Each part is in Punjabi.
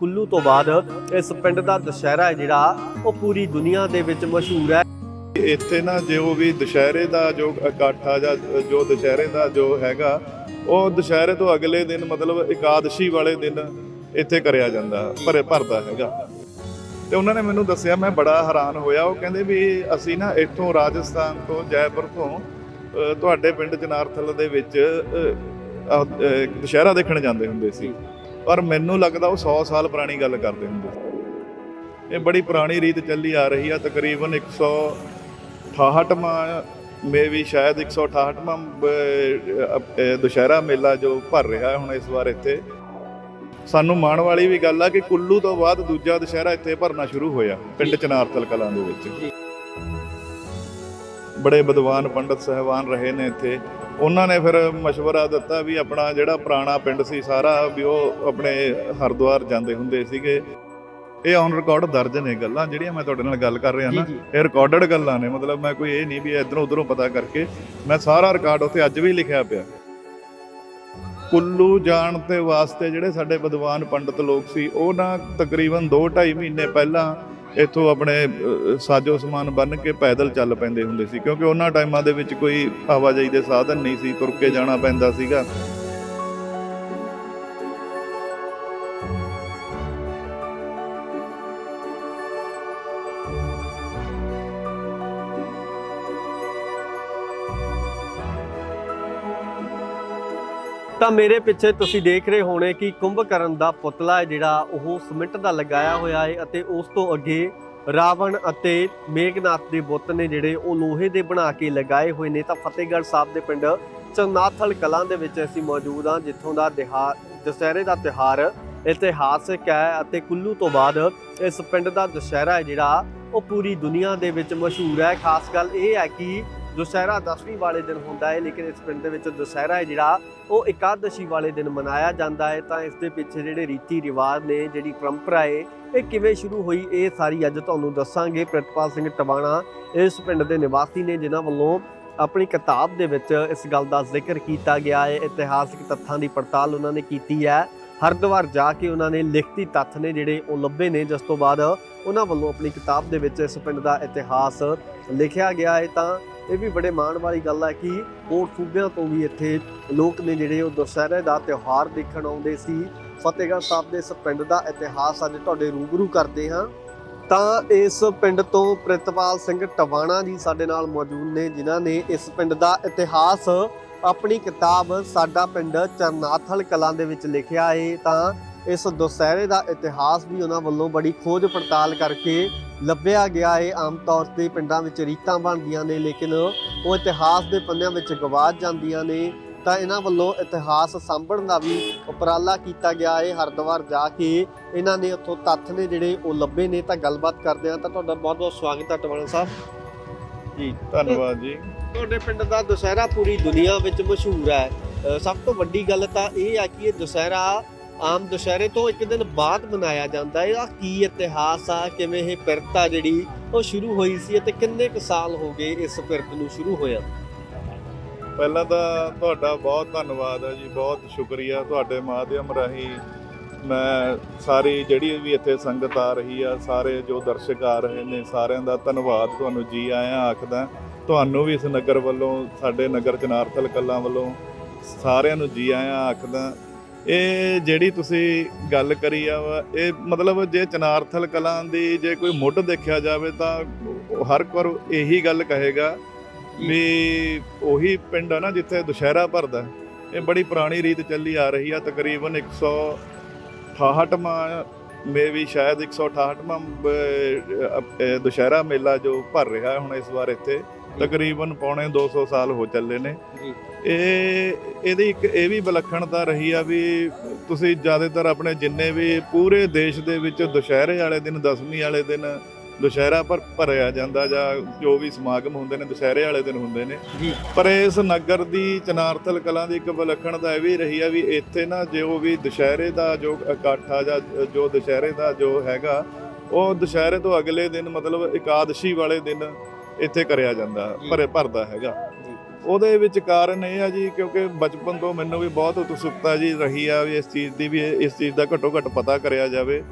ਕੁੱਲੂ ਤੋਂ ਬਾਅਦ ਇਸ ਪਿੰਡ ਦਾ ਦੁਸਹਿਰਾ ਹੈ ਜਿਹੜਾ, ਉਹ ਪੂਰੀ ਦੁਨੀਆ ਦੇ ਵਿੱਚ ਮਸ਼ਹੂਰ ਹੈ। ਇੱਥੇ ਨਾ ਜੋ ਵੀ ਦੁਸ਼ਹਿਰੇ ਦਾ ਜੋ ਇਕੱਠ ਜਾਂ ਜੋ ਦੁਸ਼ਹਿਰੇ ਦਾ ਜੋ ਹੈਗਾ, ਉਹ ਦੁਸ਼ਹਿਰੇ ਤੋਂ ਅਗਲੇ ਦਿਨ ਮਤਲਬ ਇਕਾਦਸ਼ੀ ਵਾਲੇ ਦਿਨ ਇੱਥੇ ਕਰਿਆ ਜਾਂਦਾ, ਭਰੇ ਭਰਦਾ ਹੈਗਾ। ਤੇ ਉਹਨਾਂ ਨੇ ਮੈਨੂੰ ਦੱਸਿਆ, ਮੈਂ ਬੜਾ ਹੈਰਾਨ ਹੋਇਆ। ਉਹ ਕਹਿੰਦੇ ਵੀ ਅਸੀਂ ਨਾ ਇੱਥੋਂ ਰਾਜਸਥਾਨ ਤੋਂ ਜੈਪੁਰ ਤੋਂ ਤੁਹਾਡੇ ਪਿੰਡ ਜਨਾਰਥਲ ਦੇ ਵਿੱਚ ਦੁਸ਼ਹਿਰਾ ਦੇਖਣ ਜਾਂਦੇ ਹੁੰਦੇ ਸੀ। ਪਰ ਮੈਨੂੰ ਲੱਗਦਾ ਉਹ 100 ਸਾਲ ਪੁਰਾਣੀ ਗੱਲ ਕਰਦੇ ਹੁੰਦੇ ਇਹ ਬੜੀ ਪੁਰਾਣੀ ਰੀਤ ਚੱਲੀ ਆ ਰਹੀ ਆ ਤਕਰੀਬਨ 168ਵਾਂ ਮੇ ਵੀ ਸ਼ਾਇਦ 168ਵਾਂ ਅਹ, ਅਹ, ਦੁਸ਼ਹਿਰਾ ਮੇਲਾ ਜੋ ਭਰ ਰਿਹਾ ਹੁਣ ਇਸ ਵਾਰ ਇੱਥੇ। ਸਾਨੂੰ ਮਾਣ ਵਾਲੀ ਵੀ ਗੱਲ ਆ ਕਿ ਕੁੱਲੂ ਤੋਂ ਬਾਅਦ ਦੂਜਾ ਦੁਸ਼ਹਿਰਾ ਇੱਥੇ ਭਰਨਾ ਸ਼ੁਰੂ ਹੋਇਆ ਪਿੰਡ ਚਨਾਰਤਲ ਕਲਾਂ ਦੇ ਵਿੱਚ। ਬੜੇ ਵਿਦਵਾਨ ਪੰਡਤ ਸਹਿਬਾਨ ਰਹੇ ਨੇ ਇੱਥੇ। ਉਹਨਾਂ ਨੇ ਫਿਰ مشਵਰਾ ਦਿੱਤਾ ਵੀ ਆਪਣਾ ਜਿਹੜਾ ਪੁਰਾਣਾ ਪਿੰਡ ਸੀ ਸਾਰਾ ਵੀ ਉਹ ਆਪਣੇ ਹਰਦੁਆਰ ਜਾਂਦੇ ਹੁੰਦੇ ਸੀਗੇ। ਇਹ ਔਨ ਰਿਕਾਰਡ ਦਰਜ ਨੇ ਗੱਲਾਂ ਜਿਹੜੀਆਂ ਮੈਂ ਤੁਹਾਡੇ ਨਾਲ ਗੱਲ ਕਰ ਰਿਹਾ ਨਾ। ਇਹ ਰਿਕਾਰਡਡ ਗੱਲਾਂ ਨੇ ਮਤਲਬ ਮੈਂ ਕੋਈ ਇਹ ਨਹੀਂ ਵੀ ਇਧਰੋਂ ਉਧਰੋਂ ਪਤਾ ਕਰਕੇ ਮੈਂ ਸਾਰਾ ਰਿਕਾਰਡ ਉੱਥੇ ਅੱਜ ਵੀ ਲਿਖਿਆ ਪਿਆ। ਕੁੱਲੂ ਜਾਣ ਤੇ ਵਾਸਤੇ ਜਿਹੜੇ ਸਾਡੇ ਵਿਦਵਾਨ ਪੰਡਤ ਲੋਕ ਸੀ ਉਹ ਨਾ ਤਕਰੀਬਨ 2 ਢਾਈ ਮਹੀਨੇ ਪਹਿਲਾਂ ਇੱਥੋਂ ਆਪਣੇ ਸਾਜੋ ਸਮਾਨ ਬੰਨ ਕੇ ਪੈਦਲ ਚੱਲ ਪੈਂਦੇ ਹੁੰਦੇ ਸੀ, ਕਿਉਂਕਿ ਉਹਨਾਂ ਟਾਈਮਾਂ ਦੇ ਵਿੱਚ ਕੋਈ ਆਵਾਜਾਈ ਦੇ ਸਾਧਨ ਨਹੀਂ ਸੀ, ਤੁਰ ਕੇ ਜਾਣਾ ਪੈਂਦਾ ਸੀਗਾ। ਤਾਂ ਮੇਰੇ ਪਿੱਛੇ ਤੁਸੀਂ ਦੇਖ ਰਹੇ ਹੋਣੇ ਕਿ ਕੁੰਭਕਰਨ ਦਾ ਪੁਤਲਾ ਹੈ ਜਿਹੜਾ ਉਹ ਸਿਮੈਂਟ ਦਾ ਲਗਾਇਆ ਹੋਇਆ ਹੈ ਅਤੇ ਉਸ ਤੋਂ ਅੱਗੇ ਰਾਵਣ ਅਤੇ ਮੇਘਨਾਥ ਦੇ ਬੁੱਤ ਨੇ ਜਿਹੜੇ ਉਹ ਲੋਹੇ ਦੇ ਬਣਾ ਕੇ ਲਗਾਏ ਹੋਏ ਨੇ। ਤਾਂ ਫਤਿਹਗੜ੍ਹ ਸਾਹਿਬ ਦੇ ਪਿੰਡ ਚਨਾਥਲ ਕਲਾਂ ਦੇ ਵਿੱਚ ਅਸੀਂ ਮੌਜੂਦ ਹਾਂ, ਜਿੱਥੋਂ ਦਾ ਦਿਹਾ, ਦੁਸਹਿਰੇ ਦਾ ਤਿਹਾਰ ਇਤਿਹਾਸਕ ਹੈ ਅਤੇ ਕੁੱਲੂ ਤੋਂ ਬਾਅਦ ਇਸ ਪਿੰਡ ਦਾ ਦੁਸਹਿਰਾ ਹੈ ਜਿਹੜਾ ਉਹ ਪੂਰੀ ਦੁਨੀਆ ਦੇ ਵਿੱਚ ਮਸ਼ਹੂਰ ਹੈ। ਖਾਸ ਗੱਲ ਇਹ ਹੈ ਕਿ ਦੁਸਹਿਰਾ 10ਵੀਂ ਵਾਲੇ ਦਿਨ ਹੁੰਦਾ ਹੈ, ਲੇਕਿਨ ਇਸ ਪਿੰਡ ਦੇ ਵਿੱਚ ਦੁਸਹਿਰਾ ਹੈ ਜਿਹੜਾ, ਉਹ ਇਕਾਦਸ਼ੀ ਵਾਲੇ ਦਿਨ ਮਨਾਇਆ ਜਾਂਦਾ ਹੈ। ਤਾਂ ਇਸ ਦੇ ਪਿੱਛੇ ਜਿਹੜੇ ਰੀਤੀ ਰਿਵਾਜ ਨੇ, ਜਿਹੜੀ ਪਰੰਪਰਾ ਹੈ, ਇਹ ਕਿਵੇਂ ਸ਼ੁਰੂ ਹੋਈ, ਇਹ ਸਾਰੀ ਅੱਜ ਤੁਹਾਨੂੰ ਦੱਸਾਂਗੇ। ਪ੍ਰਿਤਪਾਲ ਸਿੰਘ ਟਵਾਣਾ ਇਸ ਪਿੰਡ ਦੇ ਨਿਵਾਸੀ ਨੇ, ਜਿਨ੍ਹਾਂ ਵੱਲੋਂ ਆਪਣੀ ਕਿਤਾਬ ਦੇ ਵਿੱਚ ਇਸ ਗੱਲ ਦਾ ਜ਼ਿਕਰ ਕੀਤਾ ਗਿਆ ਹੈ। ਇਤਿਹਾਸਕ ਤੱਥਾਂ ਦੀ ਪੜਤਾਲ ਉਹਨਾਂ ਨੇ ਕੀਤੀ ਹੈ। ਹਰਿਦੁਆਰ ਜਾ ਕੇ ਉਹਨਾਂ ਨੇ ਲਿਖਤੀ ਤੱਥ ਨੇ ਜਿਹੜੇ ਉਹ ਲੱਭੇ ਨੇ। ਜਿਸ ਤੋਂ ਬਾਅਦ ਉਹਨਾਂ ਵੱਲੋਂ ਆਪਣੀ ਕਿਤਾਬ ਦੇ ਵਿੱਚ ਇਸ ਪਿੰਡ ਦਾ ਇਤਿਹਾਸ ਲਿਖਿਆ ਗਿਆ ਹੈ। ਤਾਂ ਇਹ ਵੀ ਬੜੇ ਮਾਣ ਵਾਲੀ ਗੱਲ ਹੈ ਕਿ ਹੋਰ ਸੂਬਿਆਂ ਤੋਂ ਵੀ ਇੱਥੇ ਲੋਕ ਨੇ ਜਿਹੜੇ ਉਹ ਦੁਸਹਿਰੇ ਦਾ ਤਿਉਹਾਰ ਦੇਖਣ ਆਉਂਦੇ ਸੀ। ਫਤਿਹਗੜ੍ਹ ਸਾਹਿਬ ਦੇ ਇਸ ਪਿੰਡ ਦਾ ਇਤਿਹਾਸ ਅੱਜ ਤੁਹਾਡੇ ਰੂਬਰੂ ਕਰਦੇ ਹਾਂ। ਤਾਂ ਇਸ ਪਿੰਡ ਤੋਂ ਪ੍ਰਿਤਪਾਲ ਸਿੰਘ ਟਵਾਣਾ ਜੀ ਸਾਡੇ ਨਾਲ ਮੌਜੂਦ ਨੇ, ਜਿਨ੍ਹਾਂ ਨੇ ਇਸ ਪਿੰਡ ਦਾ ਇਤਿਹਾਸ ਆਪਣੀ ਕਿਤਾਬ ਸਾਡਾ ਪਿੰਡ ਚਰਨਾਥਲ ਕਲਾਂ ਦੇ ਵਿੱਚ ਲਿਖਿਆ ਹੈ ਤਾਂ ਇਸ ਦੁਸਹਿਰੇ ਦਾ ਇਤਿਹਾਸ ਵੀ ਉਹਨਾਂ ਵੱਲੋਂ ਬੜੀ ਖੋਜ ਪੜਤਾਲ ਕਰਕੇ ਲੱਭਿਆ ਗਿਆ ਹੈ ਆਮ ਤੌਰ ਤੇ ਪਿੰਡਾਂ ਵਿੱਚ ਰੀਤਾਂ ਬਣਦੀਆਂ ਨੇ ਲੇਕਿਨ ਉਹ ਇਤਿਹਾਸ ਦੇ ਪੰਨਿਆਂ ਵਿੱਚ ਗਵਾਚ ਜਾਂਦੀਆਂ ਨੇ ਤਾਂ ਇਹਨਾਂ ਵੱਲੋਂ ਇਤਿਹਾਸ ਸਾਂਭਣ ਦਾ ਵੀ ਉਪਰਾਲਾ ਕੀਤਾ ਗਿਆ ਹੈ। ਹਰਿਦੁਆਰ ਜਾ ਕੇ ਇਹਨਾਂ ਨੇ ਉੱਥੋਂ ਤੱਥ ਨੇ ਜਿਹੜੇ ਉਹ ਲੱਭੇ ਨੇ ਤਾਂ ਗੱਲਬਾਤ ਕਰਦੇ ਆ ਤਾਂ ਤੁਹਾਡਾ ਬਹੁਤ ਬਹੁਤ ਸਵਾਗਤ ਹੈ ਟਵਾਣਾ ਸਾਹਿਬ। ਜੀ ਧੰਨਵਾਦ ਜੀ। ਤੁਹਾਡੇ ਪਿੰਡ ਦਾ ਦੁਸਹਿਰਾ ਪੂਰੀ ਦੁਨੀਆ ਵਿੱਚ ਮਸ਼ਹੂਰ ਹੈ। ਸਭ ਤੋਂ ਵੱਡੀ ਗੱਲ ਤਾਂ ਇਹ ਆ ਕਿ ਇਹ ਦੁਸਹਿਰਾ ਆਮ ਦੁਸਹਿਰੇ ਤੋਂ ਇੱਕ ਦਿਨ ਬਾਅਦ ਮਨਾਇਆ ਜਾਂਦਾ ਹੈ। ਇਹਦਾ ਕੀ ਇਤਿਹਾਸ ਆ? ਕਿਵੇਂ ਇਹ ਪਿਰਤ ਆ ਜਿਹੜੀ ਉਹ ਸ਼ੁਰੂ ਹੋਈ ਸੀ ਅਤੇ ਕਿੰਨੇ ਕੁ ਸਾਲ ਹੋ ਗਏ ਇਸ ਪਿਰਤ ਨੂੰ ਸ਼ੁਰੂ ਹੋਇਆ? ਪਹਿਲਾਂ ਤਾਂ ਤੁਹਾਡਾ ਬਹੁਤ ਧੰਨਵਾਦ ਹੈ ਜੀ, ਬਹੁਤ ਸ਼ੁਕਰੀਆ ਤੁਹਾਡੇ ਮਾਧਿਅਮ ਰਾਹੀਂ ਮੈਂ ਸਾਰੀ ਜਿਹੜੀ ਵੀ ਇੱਥੇ ਸੰਗਤ ਆ ਰਹੀ ਆ, ਸਾਰੇ ਜੋ ਦਰਸ਼ਕ ਆ ਰਹੇ ਨੇ, ਸਾਰਿਆਂ ਦਾ ਧੰਨਵਾਦ ਤੁਹਾਨੂੰ ਜੀ ਆਇਆਂ ਆਖਦਾ। ਤੁਹਾਨੂੰ ਵੀ ਇਸ ਨਗਰ ਵੱਲੋਂ, ਸਾਡੇ ਨਗਰ ਜਨਾਰਥਲ ਕੱਲਾਂ ਵੱਲੋਂ ਸਾਰਿਆਂ ਨੂੰ ਜੀ ਆਇਆਂ ਆਖਦਾ। ਇਹ ਜਿਹੜੀ ਤੁਸੀਂ ਗੱਲ ਕਰੀ ਆ ਵਾ ਇਹ ਮਤਲਬ ਜੇ ਚਨਾਰਥਲ ਕਲਾਂ ਦੀ ਜੇ ਕੋਈ ਮੁੱਢ ਦੇਖਿਆ ਜਾਵੇ ਤਾਂ ਹਰ ਕੋਈ ਇਹੀ ਗੱਲ ਕਹੇਗਾ ਵੀ ਉਹੀ ਪਿੰਡ ਆ ਨਾ ਜਿੱਥੇ ਦੁਸ਼ਹਿਰਾ ਭਰਦਾ। ਇਹ ਬੜੀ ਪੁਰਾਣੀ ਰੀਤ ਚੱਲੀ ਆ ਰਹੀ ਆ ਤਕਰੀਬਨ 168ਵਾਂ ਮੇ ਵੀ ਸ਼ਾਇਦ 168ਵਾਂ ਅਹ, ਅਹ, ਦੁਸ਼ਹਿਰਾ ਮੇਲਾ ਜੋ ਭਰ ਰਿਹਾ ਹੁਣ ਇਸ ਵਾਰ ਇੱਥੇ ਤਕਰੀਬਨ ਪੌਣੇ 200 ਸਾਲ ਹੋ ਚੱਲੇ ਨੇ। ਇਹ ਇਹਦੀ ਇੱਕ ਇਹ ਵੀ ਵਿਲੱਖਣਤਾ ਰਹੀ ਆ ਵੀ ਤੁਸੀਂ ਜ਼ਿਆਦਾਤਰ ਆਪਣੇ ਜਿੰਨੇ ਵੀ ਪੂਰੇ ਦੇਸ਼ ਦੇ ਵਿੱਚ ਦੁਸ਼ਹਿਰੇ ਵਾਲੇ ਦਿਨ ਦਸਵੀਂ ਵਾਲੇ ਦਿਨ ਦੁਸ਼ਹਿਰਾ ਪਰ ਭਰਿਆ ਜਾਂਦਾ ਜਾਂ ਜੋ ਵੀ ਸਮਾਗਮ ਹੁੰਦੇ ਨੇ ਦੁਸ਼ਹਿਰੇ ਵਾਲੇ ਦਿਨ ਹੁੰਦੇ ਨੇ। ਪਰ ਇਸ ਨਗਰ ਦੀ ਚਨਾਰਥਲ ਕਲਾਂ ਦੀ ਇੱਕ ਵਿਲੱਖਣਤਾ ਇਹ ਵੀ ਰਹੀ ਆ ਵੀ ਇੱਥੇ ਨਾ ਜੋ ਵੀ ਦੁਸ਼ਹਿਰੇ ਦਾ ਜੋ ਇਕੱਠ ਆ ਜਾਂ ਜੋ ਦੁਸ਼ਹਿਰੇ ਦਾ ਜੋ ਹੈਗਾ ਉਹ ਦੁਸ਼ਹਿਰੇ ਤੋਂ ਅਗਲੇ ਦਿਨ ਮਤਲਬ ਇਕਾਦਸ਼ੀ ਵਾਲੇ ਦਿਨ ਇੱਥੇ ਕਰਿਆ ਜਾਂਦਾ। ਭਰੇ ਭਰਦਾ ਹੈਗਾ। ਉਹਦੇ ਵਿੱਚ ਕਾਰਨ ਇਹ ਆ ਜੀ ਕਿਉਂਕਿ ਬਚਪਨ ਤੋਂ ਮੈਨੂੰ ਵੀ ਬਹੁਤ ਉਤਸੁਕਤਾ ਜੀ ਰਹੀ ਆ ਵੀ ਇਸ ਚੀਜ਼ ਦੀ ਵੀ ਇਸ ਚੀਜ਼ ਦਾ ਘੱਟੋ ਘੱਟ ਪਤਾ ਕਰਿਆ ਜਾਵੇ।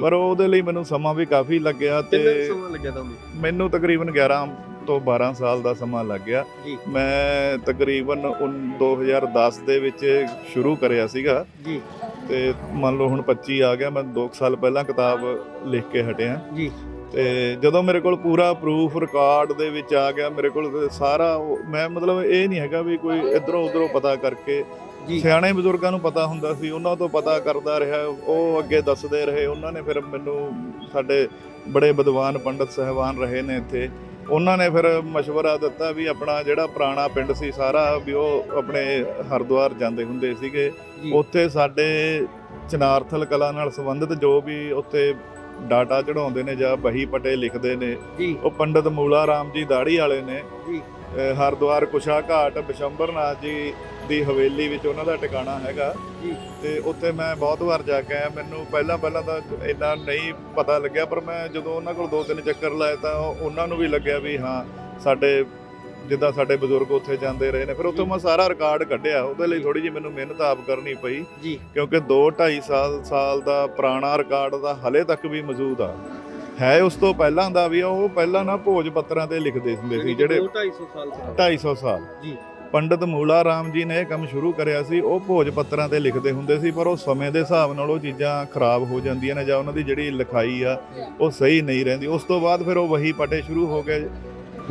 ਪਰ ਉਹਦੇ ਲਈ ਮੈਨੂੰ ਸਮਾਂ ਵੀ ਕਾਫੀ ਲੱਗਿਆ ਤੇ ਸਮਾਂ ਲੱਗਿਆ ਤੁਹਾਨੂੰ? ਮੈਨੂੰ ਤਕਰੀਬਨ 11 ਤੋਂ 12 ਸਾਲ ਦਾ ਸਮਾਂ ਲੱਗ ਗਿਆ। ਮੈਂ ਤਕਰੀਬਨ ਉਨ- 2010 ਦੇ ਵਿੱਚ ਸ਼ੁਰੂ ਕਰਿਆ ਸੀਗਾ। ਜੀ। ਤੇ ਮੰਨ ਲਓ ਹੁਣ 25 ਆ ਗਿਆ ਮੈਂ 2 ਸਾਲ ਪਹਿਲਾਂ ਕਿਤਾਬ ਲਿਖ ਕੇ ਹਟਿਆ। ਜੀ। ਤੇ ਜਦੋਂ ਮੇਰੇ ਕੋਲ ਪੂਰਾ ਪ੍ਰੂਫ ਰਿਕਾਰਡ ਦੇ ਵਿੱਚ ਆ ਗਿਆ ਮੇਰੇ ਕੋਲ ਸਾਰਾ ਮੈਂ ਮਤਲਬ ਇਹ ਨਹੀਂ ਹੈਗਾ ਵੀ ਕੋਈ ਇਧਰੋਂ ਉਧਰੋਂ ਪਤਾ ਕਰਕੇ ਸਿਆਣੇ ਬਜ਼ੁਰਗਾਂ ਨੂੰ ਪਤਾ ਹੁੰਦਾ ਸੀ ਉਹਨਾਂ ਤੋਂ ਪਤਾ ਕਰਦਾ ਰਿਹਾ ਉਹ ਅੱਗੇ ਦੱਸਦੇ ਰਹੇ ਉਹਨਾਂ ਨੇ ਫਿਰ ਮੈਨੂੰ ਸਾਡੇ ਬੜੇ ਵਿਦਵਾਨ ਪੰਡਤ ਸਹਿਬਾਨ ਰਹੇ ਨੇ ਇੱਥੇ। ਉਹਨਾਂ ਨੇ ਫਿਰ مشਵਰਾ ਦਿੱਤਾ ਵੀ ਆਪਣਾ ਜਿਹੜਾ ਪੁਰਾਣਾ ਪਿੰਡ ਸੀ ਸਾਰਾ ਵੀ ਉਹ ਆਪਣੇ ਹਰਦੁਆਰ ਜਾਂਦੇ ਹੁੰਦੇ ਸੀਗੇ। ਉੱਥੇ ਸਾਡੇ ਚਨਾਰਥਲ ਕਲਾ ਨਾਲ ਸੰਬੰਧਿਤ ਜੋ ਵੀ ਉੱਥੇ ਡਾਟਾ ਚੜਾਉਂਦੇ ਨੇ ਜਾਂ ਬਹੀ ਪਟੇ ਲਿਖਦੇ ਨੇ। ਉਹ ਪੰਡਤ ਮੂਲਾ ਰਾਮ ਜੀ ਦਾੜੀ ਵਾਲੇ ਨੇ। ਜੀ। ਹਰਿਦੁਆਰ ਕੁਸ਼ਾ ਘਾਟ ਬਿਸ਼ੰਬਰਨਾਥ ਜੀ ਦੀ ਹਵੇਲੀ ਵਿੱਚ ਉਹਨਾਂ ਦਾ ਟਿਕਾਣਾ ਹੈਗਾ। ਜੀ। ਤੇ ਉੱਥੇ ਮੈਂ ਬਹੁਤ ਵਾਰ ਜਾ ਕੇ ਆਇਆ। ਮੈਨੂੰ ਪਹਿਲਾਂ ਪਹਿਲਾਂ ਤਾਂ ਇੰਨਾ ਨਹੀਂ ਪਤਾ ਲੱਗਿਆ ਪਰ ਮੈਂ ਜਦੋਂ ਉਹਨਾਂ ਕੋਲ ਦੋ ਤਿੰਨ ਚੱਕਰ ਲਾਏ ਤਾਂ ਉਹ- ਉਹਨਾਂ ਨੂੰ ਵੀ ਲੱਗਿਆ ਵੀ ਹਾਂ ਸਾਡੇ ਜਿੱਦਾਂ ਸਾਡੇ ਬਜ਼ੁਰਗ ਉੱਥੇ ਜਾਂਦੇ ਰਹੇ ਨੇ ਫਿਰ ਉੱਥੋਂ ਮੈਂ ਸਾਰਾ ਰਿਕਾਰਡ ਕੱਢਿਆ ਉਹਦੇ ਲਈ ਥੋੜੀ ਜਿਹੀ ਮੈਨੂੰ ਮਿਹਨਤ ਆਪ ਕਰਨੀ ਪਈ ਕਿਉਂਕਿ 2 2.5 ਸਾਲ ਸਾਲ ਦਾ ਪੁਰਾਣਾ ਰਿਕਾਰਡ ਦਾ ਹਲੇ ਤੱਕ ਵੀ ਮੌਜੂਦ ਆ। ਹੈ ਉਸ ਤੋਂ ਪਹਿਲਾਂ ਦਾ ਵੀ ਉਹ ਪਹਿਲਾਂ ਨਾ ਭੋਜ ਪੱਤਰਾਂ ਤੇ ਲਿਖਦੇ ਹੁੰਦੇ ਸੀ ਜਿਹੜੇ 250 ਸਾਲ ਪੁਰਾਣਾ। 250 ਸਾਲ। ਜੀ। ਪੰਡਤ ਮੂਲਾ ਰਾਮ ਜੀ ਨੇ ਇਹ ਕੰਮ ਸ਼ੁਰੂ ਕਰਿਆ ਸੀ ਉਹ ਭੋਜ ਪੱਤਰਾਂ ਤੇ ਲਿਖਦੇ ਹੁੰਦੇ ਸੀ ਪਰ ਉਹ ਸਮੇਂ ਦੇ ਹਿਸਾਬ ਨਾਲ ਉਹ ਚੀਜ਼ਾਂ ਖਰਾਬ ਹੋ ਜਾਂਦੀਆਂ ਨੇ ਜਾਂ ਉਹਨਾਂ ਦੀ ਜਿਹੜੀ ਲਿਖਾਈ ਆ ਉਹ ਸਹੀ ਨਹੀਂ ਰਹਿੰਦੀ। ਉਸ ਤੋਂ ਬਾਅਦ ਫਿਰ ਉਹ ਵਹੀ ਪਟੇ ਸ਼ੁਰੂ ਹੋ ਗਏ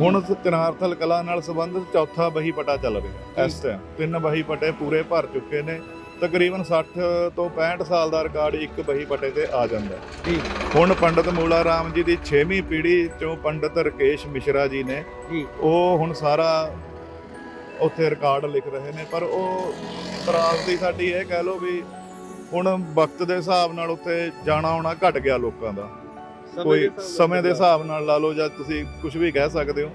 ਹੁਣ ਚਨਾਰਥਲ ਕਲਾ ਨਾਲ ਸੰਬੰਧਿਤ ਚੌਥਾ ਵਹੀ ਪਟਾ ਚੱਲ ਰਿਹਾ। ਇਸ ਟਾਈਮ ਤਿੰਨ ਵਹੀ ਪਟੇ ਪੂਰੇ ਭਰ ਚੁੱਕੇ ਨੇ। ਤਕਰੀਬਨ 60 ਤੋਂ 65 ਸਾਲ ਦਾ ਰਿਕਾਰਡ ਇੱਕ ਵਹੀ ਪਟੇ ਤੇ ਆ ਜਾਂਦਾ। ਜੀ ਹੁਣ ਪੰਡਤ ਮੂਲਾ ਰਾਮ ਜੀ ਦੀ 6ਵੀਂ ਪੀੜ੍ਹੀ ਚੋਂ ਪੰਡਤ ਰਕੇਸ਼ ਮਿਸ਼ਰਾ ਜੀ ਨੇ। ਜੀ ਉਹ ਹੁਣ ਸਾਰਾ ਉੱਥੇ ਰਿਕਾਰਡ ਲਿਖ ਰਹੇ ਨੇ। ਪਰ ਉਹ ਤਰਾਸਦੀ ਸਾਡੀ ਇਹ ਕਹਿ ਲਓ ਵੀ ਹੁਣ ਵਕਤ ਦੇ ਹਿਸਾਬ ਨਾਲ ਉੱਥੇ ਜਾਣਾ ਆਉਣਾ ਘਟ ਗਿਆ ਲੋਕਾਂ ਦਾ। ਕੋਈ ਸਮੇਂ ਦੇ ਹਿਸਾਬ ਨਾਲ ਲਾ ਲਓ ਜਾਂ ਤੁਸੀਂ ਕੁਝ ਵੀ ਕਹਿ ਸਕਦੇ ਹੋ।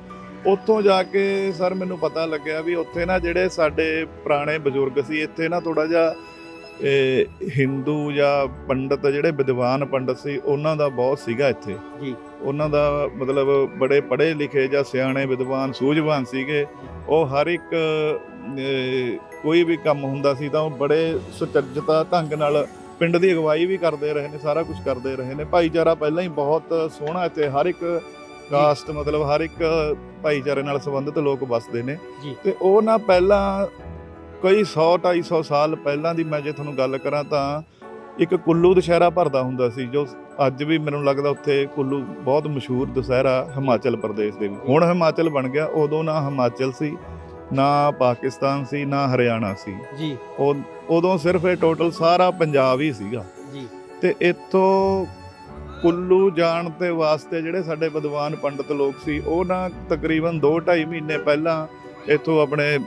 ਉੱਥੋਂ ਜਾ ਕੇ ਸਰ ਮੈਨੂੰ ਪਤਾ ਲੱਗਿਆ ਵੀ ਉੱਥੇ ਨਾ ਜਿਹੜੇ ਸਾਡੇ ਪੁਰਾਣੇ ਬਜ਼ੁਰਗ ਸੀ ਇੱਥੇ ਨਾ ਥੋੜਾ ਜਿਹਾ ਇਹ ਹਿੰਦੂ ਜਾਂ ਪੰਡਤ ਜਿਹੜੇ ਵਿਦਵਾਨ ਪੰਡਤ ਸੀ ਉਹਨਾਂ ਦਾ ਬਹੁਤ ਸੀਗਾ ਇੱਥੇ। ਜੀ। ਉਹਨਾਂ ਦਾ ਮਤਲਬ ਬੜੇ ਪੜ੍ਹੇ ਲਿਖੇ ਜਾਂ ਸਿਆਣੇ ਵਿਦਵਾਨ ਸੂਝਵਾਨ ਸੀਗੇ। ਉਹ ਹਰ ਇੱਕ ਕੋਈ ਵੀ ਕੰਮ ਹੁੰਦਾ ਸੀ ਤਾਂ ਉਹ ਬੜੇ ਸੁਚੱਜਤਾ ਢੰਗ ਨਾਲ ਪਿੰਡ ਦੀ ਅਗਵਾਈ ਵੀ ਕਰਦੇ ਰਹੇ ਨੇ ਸਾਰਾ ਕੁਝ ਕਰਦੇ ਰਹੇ ਨੇ। ਭਾਈਚਾਰਾ ਪਹਿਲਾਂ ਹੀ ਬਹੁਤ ਸੋਹਣਾ ਇੱਥੇ ਹਰ ਇੱਕ ਕਾਸਟ ਮਤਲਬ ਹਰ ਇੱਕ ਭਾਈਚਾਰੇ ਨਾਲ ਸੰਬੰਧਿਤ ਲੋਕ ਵੱਸਦੇ ਨੇ। ਤੇ ਉਹ ਨਾ ਪਹਿਲਾਂ ਕਈ 100 250 ਸਾਲ ਪਹਿਲਾਂ ਦੀ ਮੈਂ ਜੇ ਤੁਹਾਨੂੰ ਗੱਲ ਕਰਾਂ ਤਾਂ ਇੱਕ ਕੁੱਲੂ ਦੁਸ਼ਹਿਰਾ ਭਰਦਾ ਹੁੰਦਾ ਸੀ ਜੋ ਅੱਜ ਵੀ ਮੈਨੂੰ ਲੱਗਦਾ ਉੱਥੇ ਕੁੱਲੂ ਬਹੁਤ ਮਸ਼ਹੂਰ ਦੁਸਹਿਰਾ ਹਿਮਾਚਲ ਪ੍ਰਦੇਸ਼ ਦੇ ਵਿੱਚ। ਹੁਣ ਹਿਮਾਚਲ ਬਣ ਗਿਆ ਉਦੋਂ ਨਾ ਹਿਮਾਚਲ ਸੀ। ਨਾ ਪਾਕਿਸਤਾਨ ਸੀ ਨਾ ਹਰਿਆਣਾ ਸੀ। ਜੀ। ਉਹ ਉਦੋਂ ਸਿਰਫ ਇਹ ਟੋਟਲ ਸਾਰਾ ਪੰਜਾਬ ਹੀ ਸੀਗਾ। ਜੀ। ਤੇ ਇੱਥੋਂ ਕੁੱਲੂ ਜਾਣ ਦੇ ਵਾਸਤੇ ਜਿਹੜੇ ਸਾਡੇ ਵਿਦਵਾਨ ਪੰਡਤ ਲੋਕ ਸੀ ਉਹ ਨਾ ਤਕਰੀਬਨ 2.5 ਮਹੀਨੇ ਪਹਿਲਾਂ ਇੱਥੋਂ ਆਪਣੇ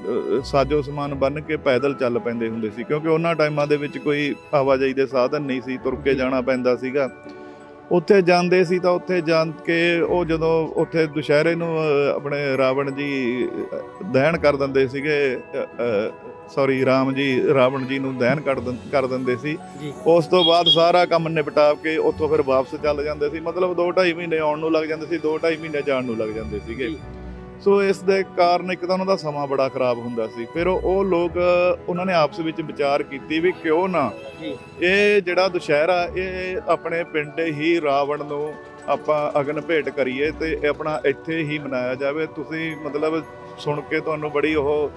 ਸਾਜੋ ਸਮਾਨ ਬੰਨ ਕੇ ਪੈਦਲ ਚੱਲ ਪੈਂਦੇ ਹੁੰਦੇ ਸੀ ਕਿਉਂਕਿ ਉਹਨਾਂ ਟਾਈਮਾਂ ਦੇ ਵਿੱਚ ਕੋਈ ਆਵਾਜਾਈ ਦੇ ਸਾਧਨ ਨਹੀਂ ਸੀ ਤੁਰ ਕੇ ਜਾਣਾ ਪੈਂਦਾ ਸੀਗਾ। ਉੱਥੇ ਜਾਂਦੇ ਸੀ ਤਾਂ ਉੱਥੇ ਜਾਣ ਕੇ ਉਹ ਜਦੋਂ ਉੱਥੇ ਦੁਸ਼ਹਿਰੇ ਨੂੰ ਆਪਣੇ ਰਾਵਣ ਜੀ ਦਹਨ ਕਰ ਦਿੰਦੇ ਸੀਗੇ ਸੌਰੀ ਰਾਮ ਜੀ ਰਾਵਣ ਜੀ ਨੂੰ ਦਹਨ ਕਰ ਦਿੰਦੇ ਸੀ। ਉਸ ਤੋਂ ਬਾਅਦ ਸਾਰਾ ਕੰਮ ਨਿਪਟਾ ਕੇ ਉੱਥੋਂ ਫਿਰ ਵਾਪਸ ਚੱਲ ਜਾਂਦੇ ਸੀ। ਮਤਲਬ 2.5 ਮਹੀਨੇ ਆਉਣ ਨੂੰ ਲੱਗ ਜਾਂਦੇ ਸੀ 2.5 ਮਹੀਨੇ ਜਾਣ ਨੂੰ ਲੱਗ ਜਾਂਦੇ ਸੀਗੇ। ਸੋ ਇਸ ਦੇ ਕਾਰਨ ਇੱਕ ਤਾਂ ਉਹਨਾਂ ਦਾ ਸਮਾਂ ਬੜਾ ਖਰਾਬ ਹੁੰਦਾ ਸੀ। ਫਿਰ ਉਹ ਲੋਕ ਉਹਨਾਂ ਨੇ ਆਪਸ ਵਿੱਚ ਵਿਚਾਰ ਕੀਤੀ ਵੀ ਕਿਉਂ ਨਾ? ਇਹ ਜਿਹੜਾ ਦੁਸ਼ਹਿਰਾ ਇਹ ਆਪਣੇ ਪਿੰਡ ਹੀ ਰਾਵਣ ਨੂੰ ਆਪਾਂ ਅਗਨ ਭੇਟ ਕਰੀਏ ਤੇ ਆਪਣਾ ਇੱਥੇ ਹੀ ਮਨਾਇਆ ਜਾਵੇ। ਤੁਸੀਂ ਮਤਲਬ ਸੁਣ ਕੇ ਤੁਹਾਨੂੰ ਬੜੀ ਉਹ